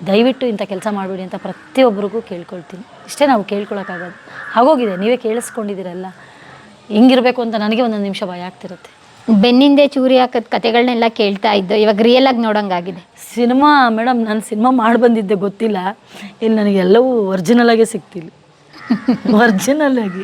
ದಯವಿಟ್ಟು ಇಂಥ ಕೆಲಸ ಮಾಡಬೇಡಿ ಅಂತ ಪ್ರತಿಯೊಬ್ಬರಿಗೂ ಕೇಳ್ಕೊಳ್ತೀನಿ. ಇಷ್ಟೇ ನಾವು ಕೇಳ್ಕೊಳಕ್ಕಾಗೋದು ಆಗೋಗಿದೆ ನೀವೇ ಕೇಳಿಸ್ಕೊಂಡಿದ್ದೀರಲ್ಲ. ಹೆಂಗಿರಬೇಕು ಅಂತ ನನಗೆ ಒಂದೊಂದು ನಿಮಿಷ ಭಯ ಆಗ್ತಿರುತ್ತೆ. ಬೆನ್ನಿಂದೆ ಚೂರಿ ಹಾಕದ ಕತೆಗಳನ್ನೆಲ್ಲ ಕೇಳ್ತಾ ಇದ್ದು ಇವಾಗ ರಿಯಲ್ ಆಗಿ ನೋಡೋಂಗಾಗಿದೆ. ಸಿನಿಮಾ ಮೇಡಮ್ ನಾನು ಸಿನಿಮಾ ಮಾಡಿ ಬಂದಿದ್ದೆ ಗೊತ್ತಿಲ್ಲ. ಇಲ್ಲಿ ನನಗೆಲ್ಲವೂ ಒರಿಜಿನಲ್ ಆಗೇ ಸಿಗ್ತಿಲ್ಲ. ಒರಿಜಿನಲ್ ಆಗಿ